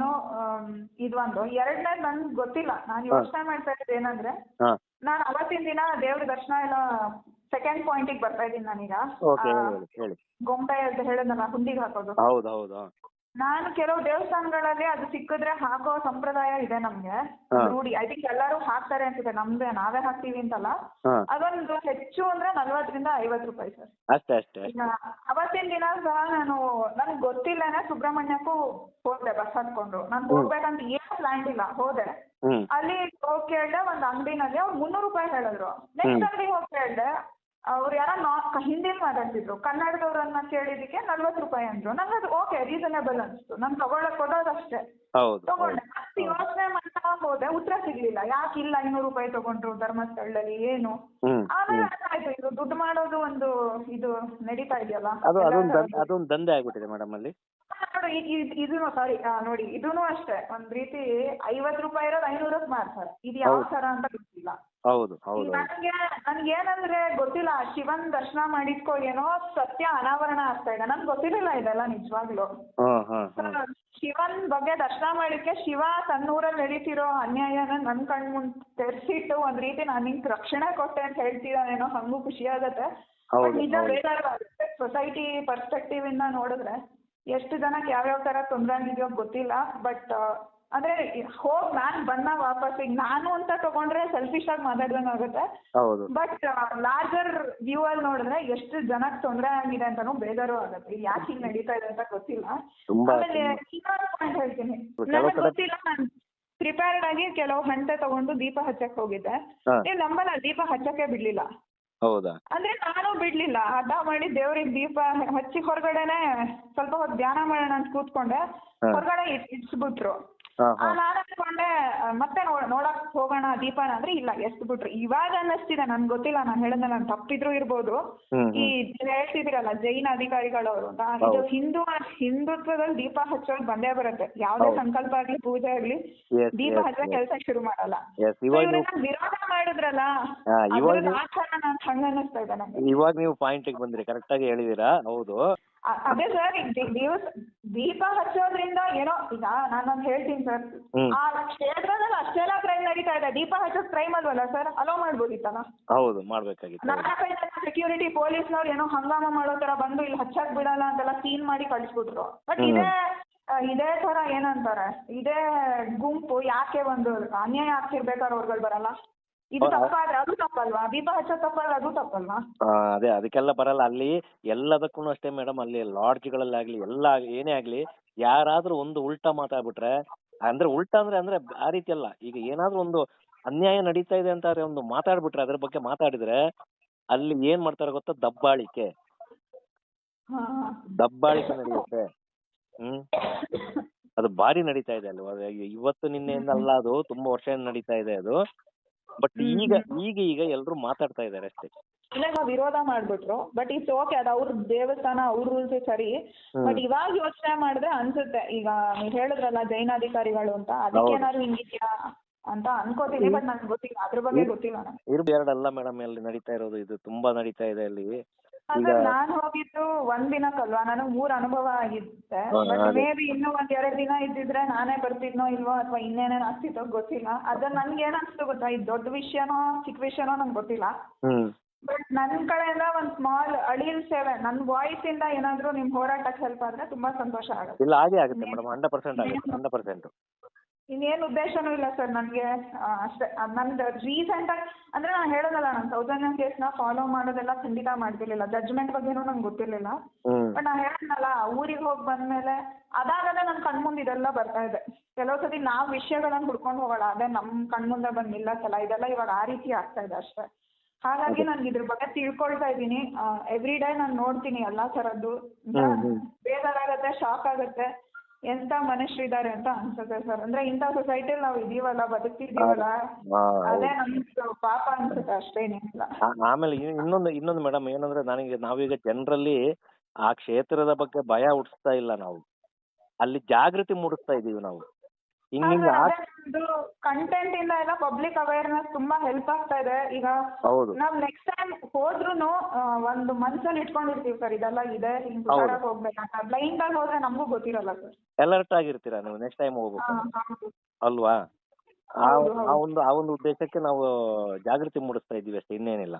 ಇದು ಒಂದು ಎರಡನೇದು ನನ್ಗೆ ಗೊತ್ತಿಲ್ಲ. ನಾನು ಯೋಚನೆ ಮಾಡ್ತಾ ಇರೋದು ಏನಂದ್ರೆ ಹಾ. ನಾನು ಅವತ್ತಿನ ದಿನ ದೇವ್ರ ದರ್ಶನ ಎಲ್ಲ ಸೆಕೆಂಡ್ ಪಾಯಿಂಟಿಗೆ ಬರ್ತಾ ಇದ್ದೀನಿ ನಾನೀಗ. ಓಕೆ ಆ, ಹೇಳಿ ಹೇಳಿ. ಗೊಮ್ಟೆ ಅಂತ ಹೇಳಿದ್ನಲ್ಲ ಹುಂಡಿಗೆ ಹಾಕೋದು. ಹೌದು ಹೌದು ನಾನು ಕೆಲವು ದೇವಸ್ಥಾನಗಳಲ್ಲಿ ಅದು ಸಿಕ್ಕಿದ್ರೆ ಹಾಕೋ ಸಂಪ್ರದಾಯ ಇದೆ ನಮ್ಗೆ. ಹಾ. ರೂಢಿ. ಐ ಥಿಂಕ್ ಎಲ್ಲರೂ ಹಾಕ್ತಾರೆ ಅನ್ಸುತ್ತೆ ನಮ್ದೇ ನಾವೇ ಹಾಕ್ತೀವಿ ಅಂತಲ್ಲ. ಹಾ. ಅದೊಂದು ಹೆಚ್ಚು ಅಂದ್ರೆ ನಲ್ವತ್ತರಿಂದ ಐವತ್ತು ರೂಪಾಯಿ ಸರ್. ಅಷ್ಟೇ ಅಷ್ಟೇ ಈಗ ಅವತ್ತಿನ ದಿನ ಸಹ ನಾನು ನನ್ಗೆ ಗೊತ್ತಿಲ್ಲನೆ ಸುಬ್ರಹ್ಮಣ್ಯಕ್ಕೂ ಹೋದೆ ಬಸ್ ಹತ್ಕೊಂಡು. ನಾನು ಹೋಗ್ಬೇಕಂತ ಏನು ಪ್ಲಾನ್ ಇಲ್ಲ ಹೋದೆ. ಹ್ಮ್. ಅಲ್ಲಿ ಹೋಗ್ ಕೇಳ್ದೆ ಒಂದ್ ಅಂಗಡಿನಲ್ಲಿ ಅವ್ರು ಮುನ್ನೂರು ರೂಪಾಯಿ ಹೇಳಿದ್ರು. ನೆಕ್ಸ್ಟ್ ಅಂಗಡಿ ಹೋಗ್ ಕೇಳ್ದೆ ಅವ್ರು ಯಾರೋ ನಾ ಹಿಂದಿ ಮಾತಾಡ್ತಿದ್ರು. ಕನ್ನಡದವ್ರನ್ನ ಕೇಳಿದಕ್ಕೆ ನಲ್ವತ್ತು ರೂಪಾಯಿ ಅಂದ್ರು. ನಂಗೆ ಅದು ಓಕೆ ರೀಸನೇಬಲ್ ಅನ್ಸ್ತು. ನಾನು ತಗೊಳಕ್ ಕೊಡೋದಷ್ಟೇ ಹೌದು ತಗೊಂಡೆ. ಮತ್ತೆ ಯೋಚನೆ ಮಾಡ್ತಾ ಹೋದೆ. ಉತ್ತರ ಸಿಗ್ಲಿಲ್ಲ. ಯಾಕೆ ಇಲ್ಲ ಐನೂರು ರೂಪಾಯಿ ತಗೊಂಡ್ರು ಧರ್ಮಸ್ಥಳದಲ್ಲಿ? ಏನು? ಆಮೇಲೆ ಅರ್ಥಾಯ್ತು ಇದು ದುಡ್ಡು ಮಾಡೋದು ಒಂದು ಇದು ನಡೀತಾ ಇದೆಯಲ್ಲ? ಅದೊಂದು ದಂಧೆ ಆಗ್ಬಿಟ್ಟಿದೆ ಮೇಡಮ್ ಅಲ್ಲಿ. ನೋಡಿ ಇದು ಇದ್- ಇದೂನು ಸಾರಿ ನೋಡಿ ಇದೂನು ಅಷ್ಟೇ. ಒಂದ್ ರೀತಿ ಐವತ್ತು ರೂಪಾಯಿ ಇರೋದು ಐನೂರಕ್ಕೆ ಮಾರ್ತಾರೆ ಇದು ಯಾವ ಹೌದು. ತರ ಅಂತ ಗೊತ್ತಿಲ್ಲ. ಹೌದು ಹೌದು ನನಗೆ ನನ್ಗೆ ಏನಂದ್ರೆ ಗೊತ್ತಿಲ್ಲ ಶಿವನ್ ದರ್ಶನ ಮಾಡಿದ್ಕೋ ಏನೋ ಸತ್ಯ ಅನಾವರಣ ಆಗ್ತಾ ಇದೆ. ನನ್ಗೆ ಗೊತ್ತಿರಲಿಲ್ಲ ಇದೆಲ್ಲ ನಿಜವಾಗ್ಲೂ. ಹಾ ಹಾ ಹಾ. ಶಿವನ್ ಬಗ್ಗೆ ದರ್ಶನ ಮಾಡಿದ್ಕೆ ಶಿವ ತನ್ನೂರಲ್ಲಿ ನಡೀತಿರೋ ಅನ್ಯಾಯನ ನನ್ ಕಣ್ ಮುಂದ್ ತೆರ್ಸಿಟ್ಟು ಒಂದ್ ರೀತಿ ನಾನ್ ನಿಂಗೆ ರಕ್ಷಣೆ ಕೊಟ್ಟೆ ಅಂತ ಹೇಳ್ತಿದ್ದಾನೇನೋ ಹಂಗೂ ಖುಷಿ ಆಗತ್ತೆ. ಹೌದು, ನಿಜ ಹೌದು. ಬೇಜಾರು ಆಗುತ್ತೆ ಸೊಸೈಟಿ ಪರ್ಸ್ಪೆಕ್ಟಿವ್ ಇಂದ ನೋಡಿದ್ರೆ. ಎಷ್ಟು ಜನಕ್ಕೆ ಯಾವ್ಯಾವ ತರ ತೊಂದರೆ ಆಗಿದೆಯೋ ಗೊತ್ತಿಲ್ಲ ಬಟ್ ಅಂದ್ರೆ ಹೋಗ್ ನಾನ್ ಬಂದ ವಾಪಸ್ ಈಗ ನಾನು ಅಂತ ತಗೊಂಡ್ರೆ ಸೆಲ್ಫಿಶ್ ಆಗಿ ಮಾತಾಡ್ದಂಗ್ ಆಗುತ್ತೆ. ಹೌದು. ಬಟ್ ಲಾರ್ಜರ್ ವ್ಯೂ ಅಲ್ಲಿ ನೋಡಿದ್ರೆ ಎಷ್ಟು ಜನಕ್ಕೆ ತೊಂದರೆ ಆಗಿದೆ ಅಂತಾನು ಬೇಜಾರು ಆಗುತ್ತೆ. ಯಾಕೆ ಹಿಂಗ್ ನಡೀತಾ ಇದೆ ಅಂತ ಗೊತ್ತಿಲ್ಲ. ತುಂಬಾ ಆಮೇಲೆ ಇನ್ನೊಂದು ಪಾಯಿಂಟ್ ಹೇಳ್ತೀನಿ. ನನಗೆ ಗೊತ್ತಿಲ್ಲ ನಾನು ಪ್ರಿಪೇರ್ಡ್ ಆಗಿ ಕೆಲವು ಹಂತೆ ತಗೊಂಡು ದೀಪ ಹಚ್ಚಕ್ ಹೋಗಿದ್ದೆ. ನೀವು ನಂಬಲ್ಲ ದೀಪ ಹಚ್ಚಕ್ಕೆ ಬಿಡ್ಲಿಲ್ಲ. ಹೌದಾ? ಅಂದ್ರೆ ನಾನು ಬಿಡ್ಲಿಲ್ಲ. ಹಠ ಮಾಡಿ ದೇವ್ರಿಗೆ ದೀಪ ಹಚ್ಚಿ ಹೊರಗಡೆನೆ ಸ್ವಲ್ಪ ಹೊತ್ತು ಧ್ಯಾನ ಮಾಡೋಣ ಅಂತ ಕೂತ್ಕೊಂಡೆ. ಹೊರಗಡೆ ಇಟ್- ಇಟ್ಸ್ಬಿಟ್ರು ಆ, ಹಾ. ನಾನ್ ಅನ್ಕೊಂಡೆ ಆ, ಮತ್ತೆ ನೋಡಕ್ ಹೋಗೋಣ ದೀಪಾನ ಅಂದ್ರೆ ಇಲ್ಲ ಎಷ್ಟ್ ಬಿಟ್ರು. ಇವಾಗ ಅನ್ನಿಸ್ತಿದೆ ನನ್ಗೆ ಗೊತ್ತಿಲ್ಲ ನಾನು ಹೇಳಿದ್ನಲ್ಲ ನಾನು ತಪ್ಪಿದ್ರು ಇರ್ಬೋದು. ಈ ಹೇಳ್ತಿದಿರಲ್ಲ ಜೈನ ಅಧಿಕಾರಿಗಳವರು. ಅಂತ ಇದು ಹೌದು. ಹಿಂದೂ ಹಿಂದುತ್ವದಲ್ಲಿ ದೀಪ ಹಚ್ಚೋದು ಬಂದೇ ಬರುತ್ತೆ. ಯಾವ್ದೇ ಸಂಕಲ್ಪ ಆಗ್ಲಿ ಪೂಜೆ ಆಗ್ಲಿ ದೀಪ ಹಚ್ಚ ಕೆಲಸ ಶುರು ಮಾಡಲ್ಲ. ವಿರೋಧ ಮಾಡಿದ್ರಲ್ಲ ಇವಾಗ ಹಂಗ ಅನ್ನಿಸ್ತಾ ಇದೆ ಇವಾಗ ನೀವು ಪಾಯಿಂಟಿಗೆ ಬಂದ್ರಿ ಕರೆಕ್ಟ್ ಆಗಿ ಹೇಳಿದೀರಾ ಹೌದು. ಅದೇ ಸರ್ ದಿವಸ ದೀಪ ಹಚ್ಚೋದ್ರಿಂದ ಏನೋ ಈಗ ನಾನೊಂದು ಹೇಳ್ತೀನಿ ಸರ್. ಆ ಕ್ಷೇತ್ರದಲ್ಲಿ ಅಷ್ಟೆಲ್ಲ ಕ್ರೈಮ್ ನಡೀತಾ ಇದೆ. ದೀಪ ಹಚ್ಚೋದ್ ಕ್ರೈಮ್ ಅಲ್ವಲ್ಲ ಸರ್ ಅಲೋ ಮಾಡ್ಬೋದಿತ್ತಲ್ಲ? ಹೌದು ಮಾಡ್ಬೇಕಾಗಿತ್ತು. ಸೆಕ್ಯೂರಿಟಿ ಪೊಲೀಸ್ನವ್ರು ಏನೋ ಹಂಗಾಮ ಮಾಡೋ ತರ ಬಂದು ಇಲ್ಲಿ ಹಚ್ಚಕ್ ಬಿಡಲ್ಲ ಅಂತೆಲ್ಲ ಸೀನ್ ಮಾಡಿ ಕಳಿಸ್ಬಿಟ್ರು. ಬಟ್. ಇದೇ ಇದೇ ತರ ಏನಂತಾರೆ? ಇದೇ ಗುಂಪು ಯಾಕೆ ಒಂದು ಅನ್ಯಾಯ ಆಗ್ತಿರ್ಬೇಕಾದ್ರೆ ಅವ್ರುಗಳು ಬರಲ್ಲ? ಇದು ಹೌದಾ? ತಪ್ಪಾದ್ರೆ ಅದು ತಪ್ಪಲ್ವಾ? ದೀಪ ಹಚ್ಚೋದು ಅದು ತಪ್ಪಲ್ವಾ? ಆ, ಅದೇ ಅದಕ್ಕೆಲ್ಲ ಬರಲ್ಲ. ಅಲ್ಲಿ ಎಲ್ಲದಕ್ಕೂ ಅಷ್ಟೇ ಮೇಡಮ್ ಅಲ್ಲಿ ಲಾಡ್ಜ್ಗಳಲ್ಲಾಗ್ಲಿ ಎಲ್ಲ ಏನೇ ಆಗ್ಲಿ ಯಾರಾದ್ರೂ ಒಂದು ಉಲ್ಟಾ ಮಾತಾಡ್ಬಿಟ್ರೆ ಅಂದ್ರೆ ಉಲ್ಟಾ ಅಂದ್ರೆ ಅಂದ್ರೆ ಆ ರೀತಿ ಅಲ್ಲ ಈಗ ಏನಾದ್ರೂ ಒಂದು ಅನ್ಯಾಯ ನಡೀತಾ ಇದೆ ಅಂತ ಒಂದು ಮಾತಾಡ್ಬಿಟ್ರೆ ಅದ್ರ ಬಗ್ಗೆ ಮಾತಾಡಿದ್ರೆ ಅಲ್ಲಿ ಏನ್ ಮಾಡ್ತಾರೆ ಗೊತ್ತಾ? ದಬ್ಬಾಳಿಕೆ. ಹಾ ದಬ್ಬಾಳಿಕೆ ನಡೆಯುತ್ತೆ. ಹ್ಮ್. ಅದು ಭಾರಿ ನಡೀತಾ ಇದೆ ಅಲ್ವಾ ಅದು ಇವತ್ತು ನಿನ್ನೆಯಿಂದ ಅಲ್ಲ ಅದು ತುಂಬಾ ವರ್ಷದಿಂದ ನಡೀತಾ ಇದೆ ಅದು. ಬಟ್ ಈಗ ಈಗ ಈಗ ಎಲ್ಲರೂ ಮಾತಾಡ್ತಾ ಇದ್ದಾರೆ ಅಷ್ಟೇ. ಇಲ್ಲ ನಾವು ವಿರೋಧ ಮಾಡ್ಬಿಟ್ರು. ಬಟ್ ಇಟ್ಸ್ ಓಕೆ ಅದು ಅವ್ರ ದೇವಸ್ಥಾನ ಅವ್ರ ರೂಲ್ಸ್ ಸರಿ. ಬಟ್ ಇವಾಗ ಯೋಚನೆ ಮಾಡಿದ್ರೆ ಅನ್ಸುತ್ತೆ. ಈಗ ನೀವು ಹೇಳಿದ್ರಲ್ಲ ಜೈನಾಧಿಕಾರಿಗಳು ಅಂತ ಅದಕ್ಕೇನಾದ್ರು ಹಿಂಗಿದ್ಯಾ ಅಂತ ಅನ್ಕೋತೀನಿ ಬಟ್ ನನ್ಗೆ ಗೊತ್ತಿಲ್ಲ. ಅದ್ರ ಬಗ್ಗೆ ಗೊತ್ತಿಲ್ಲ ನನಗೆ ಇರ್ಬ ಎರಡಲ್ಲ ಮೇಡಮ್ ಅಲ್ಲಿ ನಡೀತಾ ಇರೋದು ಇದು ತುಂಬಾ ನಡೀತಾ ಇದೆ ಅಲ್ಲಿ. ಅಂದ್ರೆ ನಾನ್ ಹೋಗಿದ್ದು ಒಂದ್ ದಿನಕ್ಕಲ್ವಾ? ನನಗ್ ಮೂರ್ ಅನುಭವ ಆಗಿತ್ತೆ ಬಟ್ ಅದೇ. ಮೇ ಬಿ ಇನ್ನೂ ಒಂದ್ ಎರಡ್ ದಿನ ಇದ್ದಿದ್ರೆ ನಾನೇ ಬರ್ತಿದ್ನೋ ಇಲ್ವೋ ಅಥವಾ ಇನ್ನೇನೇನ್ ಆಗ್ತಿತ್ತೋ ಗೊತ್ತಿಲ್ಲ. ಅದ್ರ ನನ್ಗೆ ಏನ್ ಅನ್ಸ್ತು ಗೊತ್ತಾ? ಇದು ದೊಡ್ಡ ವಿಷಯನೋ ಚಿಕ್ಕ ವಿಷಯನೋ ನಂಗೆ ಗೊತ್ತಿಲ್ಲ. ಬಟ್ ನನ್ನ ಕಡೆಯಿಂದ ಒಂದ್ ಸ್ಮಾಲ್ ಅಳಿಲ್ ಸೇವೆ ನನ್ ವಾಯ್ಸ್ ಇಂದ ಏನಾದ್ರು ನಿಮ್ ಹೋರಾಟಕ್ಕೆ ಹೆಲ್ಪ್ ಆದ್ರೆ ತುಂಬಾ ಸಂತೋಷ ಆಗುತ್ತೆ. ಇಲ್ಲ ಹಾಗೆ ಆಗುತ್ತೆ ಮೇಡಮ್ ಹಂಡ್ರೆಡ್ ಪರ್ಸೆಂಟ್ ಆಗುತ್ತೆ ಹಂಡ್ರೆಡ್ ಪರ್ಸೆಂಟ್ ಇನ್ನೇನು ಉದ್ದೇಶನೂ ಇಲ್ಲ ಸರ್ ನನಗೆ. ಅಷ್ಟೇ ಅದ್ ನಂದು ರೀಸೆಂಟ್ ಆಗಿ ಅಂದ್ರೆ ನಾನು ಹೇಳೋದಲ್ಲ ನಾನು ಸೌಜನ್ಯ ನ ಫಾಲೋ ಮಾಡೋದೆಲ್ಲ ಖಂಡಿತ ಮಾಡ್ತಿರ್ಲಿಲ್ಲ. ಜಡ್ಜ್ಮೆಂಟ್ ಬಗ್ಗೆನೂ ನಂಗೆ ಗೊತ್ತಿರ್ಲಿಲ್ಲ. ಬಟ್ ನಾನು ಹೇಳಿದ್ನಲ್ಲ ಊರಿಗೆ ಹೋಗಿ ಬಂದ್ಮೇಲೆ ಅದಾಗದೇ ನನ್ನ ಕಣ್ಮುಂದೆ ಇದೆಲ್ಲ ಬರ್ತಾ ಇದೆ. ಕೆಲವು ಸತಿ ನಾವು ವಿಷಯಗಳನ್ನ ಹುಡ್ಕೊಂಡು ಹೋಗೋಣ ಅದೇ ನಮ್ಮ ಕಣ್ಮುಂದೆ ಬಂದು ನಿಲ್ಲತ್ತಲ್ಲ ಇದೆಲ್ಲ ಇವಾಗ ಆ ರೀತಿ ಆಗ್ತಾ ಇದೆ ಅಷ್ಟೇ. ಹಾಗಾಗಿ ನನ್ಗೆ ಇದ್ರ ಬಗ್ಗೆ ತಿಳ್ಕೊಳ್ತಾ ಇದ್ದೀನಿ. ಎವ್ರಿ ಡೇ ನಾನು ನೋಡ್ತೀನಿ ಎಲ್ಲಾ ಥರದ್ದು. ಬೇಜಾರಾಗತ್ತೆ ಶಾಕ್ ಆಗುತ್ತೆ. ಎಂತ ಮನುಷ್ಯರಿದ್ದಾರೆ ಅಂತ ಅನ್ಸುತ್ತೆ ಸರ್. ಅಂದ್ರೆ ಇಂತ ಸೊಸೈಟಿಲಿ ನಾವು ಇದೀವಲ್ಲ ಬದುಕ್ತಿದೀವಲ್ಲ ಅದೇ ನಮ್ದು ಪಾಪ ಅನ್ಸುತ್ತೆ ಅಷ್ಟೇನಿಲ್ಲ ಆಮೇಲೆ ಇನ್- ಇನ್ನೊಂದು ಇನ್ನೊಂದು ಮೇಡಮ್ ಏನಂದ್ರೆ ನನಗೆ ನಾವೀಗ ಜನರಲ್ಲಿ ಆ ಕ್ಷೇತ್ರದ ಬಗ್ಗೆ ಭಯ ಹುಟ್ಟಿಸ್ತಾ ಇಲ್ಲ ನಾವು. ಅಲ್ಲಿ ಜಾಗೃತಿ ಮೂಡಿಸ್ತಾ ಇದೀವಿ ನಾವು. ಹಿಂಗ್ ಹಿಂಗ್ ಕಂಟೆಂಟ್ ಇಂದ ಎಲ್ಲ ಪಬ್ಲಿಕ್ ಅವೇರ್ನೆಸ್ ತುಂಬಾ ಹೆಲ್ಪ್ ಆಗ್ತಾ ಇದೆ. ಈಗ ಹೌದು. ನಾವ್ ನೆಕ್ಸ್ಟ್ ಟೈಮ್ ಹೋದ್ರುನು ಆ, ಒಂದು ಮನ್ಸಲ್ಲಿ ಇಟ್ಕೊಂಡಿರ್ತೀವಿ ಸರ್ ಇದೆಲ್ಲ ಇದೆ ಹಿಂಗ್ ಹೌದು. ಹುಷಾರಾಗಿ ಹೋಗ್ಬೇಕಂತ ಬ್ಲೈಂಡ್ ಆಗಿ ಹೋದ್ರೆ ನಮಗೂ ಗೊತ್ತಿರಲ್ಲ ಸರ್ ಅಲರ್ಟ್ ಆಗಿರ್ತೀರಾ ನೀವು ನೆಕ್ಸ್ಟ್ ಟೈಮ್ ಹೋಗ್ಬೇಕು ಅಲ್ವಾ? ಆ ಹೌದು, ಆ ಒಂದು ಆ ಒಂದು ಉದ್ದೇಶಕ್ಕೆ ನಾವು ಜಾಗೃತಿ ಮೂಡಿಸ್ತಾ ಇದೀವಿ ಅಷ್ಟೇ ಇನ್ನೇನಿಲ್ಲ.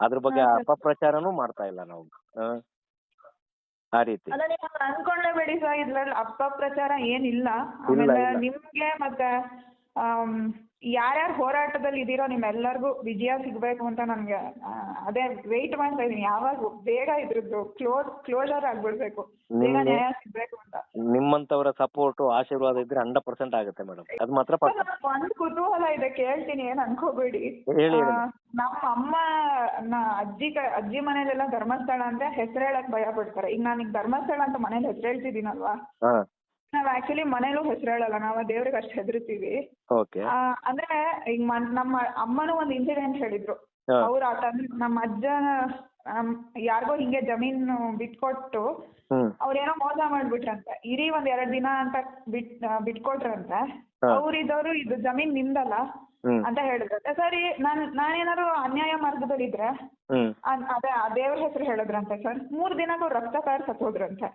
ಅದ್ರ ಬಗ್ಗೆ ಹಾ, ಸರ್. ಅಪಪ್ರಚಾರನೂ ಮಾಡ್ತಾ ಇಲ್ಲ ನಾವು. ಹ? ಆ ರೀತಿ. ಅಲ್ಲ ನೀವು ಅನ್ಕೊಂಡೇಬೇಡಿ ಸರ್ ಇದ್ರಲ್ಲಿ ಅಪಪ್ರಚಾರ ಏನಿಲ್ಲ. ಆಮೇಲೆ ಇಲ್ಲ. ನಿಮ್ಗೆ ಮತ್ತೆ ಯಾರ್ಯಾರು ಹೋರಾಟದಲ್ಲಿ ಇದೀರೋ ನಿಮ್ಮೆಲ್ಲರಿಗೂ ವಿಜಯ ಸಿಗ್ಬೇಕು ಅಂತ ನನ್ಗೆ ಅದೇ ವೆಯ್ಟ್ ಮಾಡ್ತಾ ಇದೀನಿ. ಯಾವಾಗ ಬೇಗ ಇದ್ರದ್ದು ಕ್ಲೋಸ್ ಕ್ಲೋಸರ್ ಆಗ್ಬಿಡ್ಬೇಕು. ಬೇಗ ನ್ಯಾಯ ಸಿಗ್ಬೇಕು ಅಂತ. ನಿಮ್ಮಂತವರ ಸಪೋರ್ಟ್ ಆಶೀರ್ವಾದ ಇದ್ರೆ ಹಂಡ್ರೆಡ್ ಪರ್ಸೆಂಟ್ ಆಗುತ್ತೆ ಮೇಡಮ್ ಅದು ಮಾತ್ರ ಒಂದ್ ಕುತೂಹಲ ಇದೆ ಕೇಳ್ತೀನಿ ಏನ್ ಅನ್ಕೋಬೇಡಿ. ನಮ್ಮ ಅಮ್ಮ ನ ಅಜ್ಜಿ ಅಜ್ಜಿ ಮನೇಲೆಲ್ಲ ಧರ್ಮಸ್ಥಳ ಅಂದ್ರೆ ಹೆಸರು ಹೇಳಕ್ ಭಯ ಪಡ್ತಾರೆ. ಈಗ ನಾನು ಈಗ ಧರ್ಮಸ್ಥಳ ಅಂತ ಮನೇಲಿ ಹೆಸರು ಹೇಳ್ತಿದ್ದೀನಲ್ವಾ? ನಾವ್ ಆಕ್ಚುಲಿ ಮನೇಲೂ ಹೆಸರು ಹೇಳಲ್ಲ ನಾವು ದೇವ್ರಿಗೆ ಅಷ್ಟು ಹೆದರ್ತೀವಿ ಓಕೆ ಆ, ಅಂದ್ರೆ ಈಗ ಮನ್- ನಮ್ಮ ಅಮ್ಮನೂ ಒಂದು ಇನ್ಸಿಡೆಂಟ್ ಹೇಳಿದ್ರು. ಹಾ. ಅವ್ರ ಆತ ನಮ್ಮ ಅಜ್ಜ ಯಾರ್ಗೋ ಯಾರಿಗೋ ಹಿಂಗೆ ಜಮೀನು ಬಿಟ್ಕೊಟ್ಟು ಹ್ಮ್ ಅವ್ರೇನೋ ಮೋಸ ಮಾಡ್ಬಿಟ್ರಂತೆ. ಇರಿ ಒಂದ್ ಎರಡ್ ದಿನ ಅಂತ ಬಿಟ್ ಆ, ಬಿಟ್ಕೊಟ್ರಂತೆ. ಹಾ. ಅವ್ರಿದವ್ರು ಇದು ಜಮೀನ್ ನಿಂದಲ್ಲ ಹ್ಮ್. ಅಂತ ಹೇಳಿದ್ರಂತೆ ಸರಿ ನಾನ್ ನಾನೇನಾದ್ರು ಅನ್ಯಾಯ ಮಾರ್ಗದಲ್ಲಿದ್ರೆ ಹ್ಮ್. ಅದ್- ಅದೇ ಆ ದೇವ್ರ ಹೆಸರು ಹೇಳಿದ್ರಂತೆ ಸರ್. ಮೂರ್ ದಿನಕ್ಕೂ ರಕ್ತ ಕಾರ್ ಸತ್ತೋದ್ರಂತೆ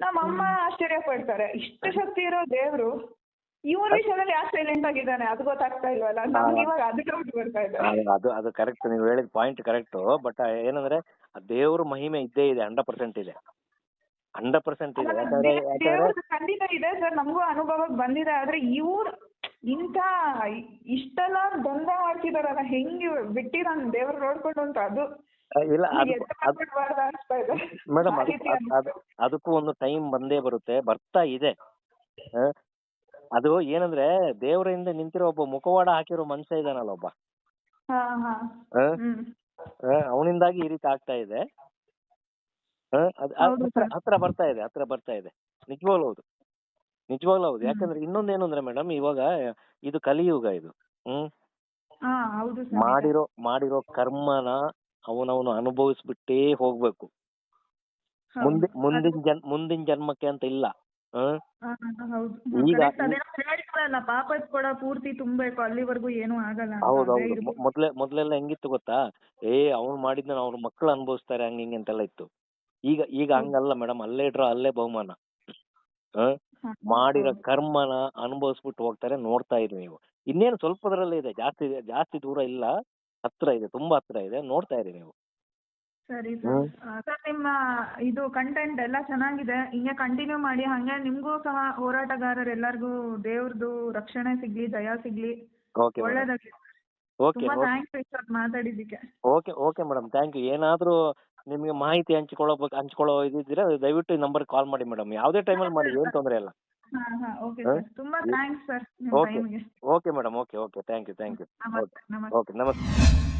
ನಮ್ಮ ಅಮ್ಮ ಆಶ್ಚರ್ಯ ಪಡ್ತಾರೆ. ಇಷ್ಟು ಶಕ್ತಿ ಇರೋ ದೇವ್ರು ಇವ್ರ ವಿಷಯದಲ್ಲಿ ಯಾಕೆ ಸೈಲೆಂಟ್ ಆಗಿದ್ದಾನೆ? ಅದು ಗೊತ್ತಾಗ್ತಾ ಇಲ್ವಲ್ಲ? ನಮ್ಗೆ ಇವಾಗ ಅದು ಡೌಟ್ ಬರ್ತಾ ಇದೆ. ಅದು- ಅದು ಕರೆಕ್ಟ್ ನೀವು ಹೇಳಿದ ಪಾಯಿಂಟ್ ಕರೆಕ್ಟ್ ಬಟ್ ಏನಂದ್ರೆ ದೇವ್ರ ಮಹಿಮೆ ಇದ್ದೇ ಇದೆ ಹಂಡ್ರೆಡ್ ಪರ್ಸೆಂಟ್ ಇದೆ. ಹಂಡ್ರೆಡ್ ಪರ್ಸೆಂಟ್ ಇದೆ. ಖಂಡಿತ ಇದೆ ಸರ್ ನಮಗೂ ಅನುಭವಕ್ಕೆ ಬಂದಿದೆ. ಆದ್ರೆ ಇವ್ರು ಇಂಥ ಇಷ್ಟೆಲ್ಲ ದಂಧ ಮಾಡ್ತಿದಾರಲ್ಲ ಹೆಂಗ್ ಬಿಟ್ಟಿದ್ದಾನೆ ದೇವ್ರ ನೋಡ್ಕೊಂಡು ಅಂತ ಅದು ಇಲ್ಲ ಮೇಡಮ್ ಅದಕ್ಕೂ ಒಂದು ಟೈಮ್ ಬಂದೇ ಬರುತ್ತೆ ಬರ್ತಾ ಇದೆ. ಅದು ಏನಂದ್ರೆ ದೇವರಿಂದ ನಿಂತಿರೋ ಒಬ್ಬ ಮುಖವಾಡ ಹಾಕಿರೋ ಮನುಷ್ಯ ಇದಾನಲ್ಲ ಒಬ್ಬ. ಅವನಿಂದಾಗಿ ಈ ರೀತಿ ಆಗ್ತಾ ಇದೆ. ಹತ್ರ ಬರ್ತಾ ಇದೆ ಹತ್ರ ಬರ್ತಾ ಇದೆ. ನಿಜವಾಗ್ಲೂ ಹೌದು. ನಿಜವಾಗ್ಲೂ ಹೌದು. ಯಾಕಂದ್ರೆ ಯಾಕಂದ್ರೆ ಇನ್ನೊಂದೇನು ಅಂದ್ರೆ ಮೇಡಮ್ ಇವಾಗ ಇದು ಕಲಿಯುಗ ಇದು. ಹ್ಮ್. ಮಾಡಿರೋ ಮಾಡಿರೋ ಕರ್ಮನ ಅವನವನು ಅನುಭವಿಸ್ಬಿಟ್ಟೇ ಹೋಗ್ಬೇಕು. ಮುಂದೆ ಮುಂದಿನ ಜನ್ ಮುಂದಿನ ಜನ್ಮಕ್ಕೆ ಅಂತ ಇಲ್ಲ. ಈಗ ಕೊಡ ಪೂರ್ತಿ ತುಂಬಬೇಕು ಅಲ್ಲಿವರೆಗೂ ಏನೂ ಆಗಲ್ಲ. ಮೊದ್ಲೇ ಮೊದ್ಲೆಲ್ಲ ಹೆಂಗಿತ್ತು ಗೊತ್ತಾ? ಏ ಅವ್ನು ಮಾಡಿದ್ನ ಅವ್ರ ಮಕ್ಳು ಅನುಭವಿಸ್ತಾರೆ ಹಂಗ ಹಿಂಗೆ ಅಂತೆಲ್ಲ ಇತ್ತು. ಈಗ ಈಗ ಹಂಗಲ್ಲ ಮೇಡಮ್ ಅಲ್ಲೇ ಇಡ್ರ ಅಲ್ಲೇ ಬಹುಮಾನ. ಮಾಡಿರೋ. ಕರ್ಮನ ಅನುಭವಿಸ್ಬಿಟ್ಟು ಹೋಗ್ತಾರೆ ನೋಡ್ತಾ ಇರಿ ನೀವು. ಇನ್ನೇನು ಸ್ವಲ್ಪದ್ರಲ್ಲೇ ಇದೆ ಜಾಸ್ತಿ ಜಾಸ್ತಿ ದೂರ ಇಲ್ಲ. ಹತ್ರ ಇದೆ ತುಂಬಾ ಹತ್ರ ಇದೆ ನೋಡ್ತಾ ಇರಿ ನೀವು. ಸರಿ ಸರ್. ಸರ್ ನಿಮ್ಮ ಇದು ಕಂಟೆಂಟ್ ಎಲ್ಲ ಚೆನ್ನಾಗಿದೆ ಹಿಂಗೆ ಕಂಟಿನ್ಯೂ ಮಾಡಿ ಹಂಗೆ ನಿಮಗೂ ಸಹ ಹೋರಾಟಗಾರರು ಎಲ್ಲರಿಗೂ ದೇವ್ರದ್ದು ರಕ್ಷಣೆ ಸಿಗ್ಲಿ ದಯ ಸಿಗ್ಲಿ. ಓಕೆ ಒಳ್ಳೇದಾಗ್ಲಿ. ಓಕೆ ತುಂಬಾ ಥ್ಯಾಂಕ್ಸ್ ಇಷ್ಟೊತ್ತು ಮಾತಾಡಿದ್ದಕ್ಕೆ. Okay okay madam thank you ಏನಾದರೂ ನಿಮಗೆ ಮಾಹಿತಿ ಹಂಚ್ಕೊಳ್ಳೋಬೇಕು ಹಂಚ್ಕೊಳ್ಳೋ ಇದಿದ್ರೆ ದಯವಿಟ್ಟು ಈ ನಂಬರ್ ಕಾಲ್ ಮಾಡಿ ಮೇಡಮ್. ಯಾವುದೇ ಟೈಮಲ್ಲಿ ಮಾಡಿ ಏನು ತೊಂದರೆ ಇಲ್ಲ. ಹಾ ಹಾ ಓಕೆ ಹಾ? ಸರ್ ತುಂಬಾ ಥ್ಯಾಂಕ್ಸ್ ಸರ್ ನಿಮ್ಮ ಓಕೆ ಟೈಮ್ಗೆ okay madam okay okay thank you thank you ನಮಸ್ತೆ ನಮಸ್ತೆ. ಓಕೆ ನಮಸ್ತೆ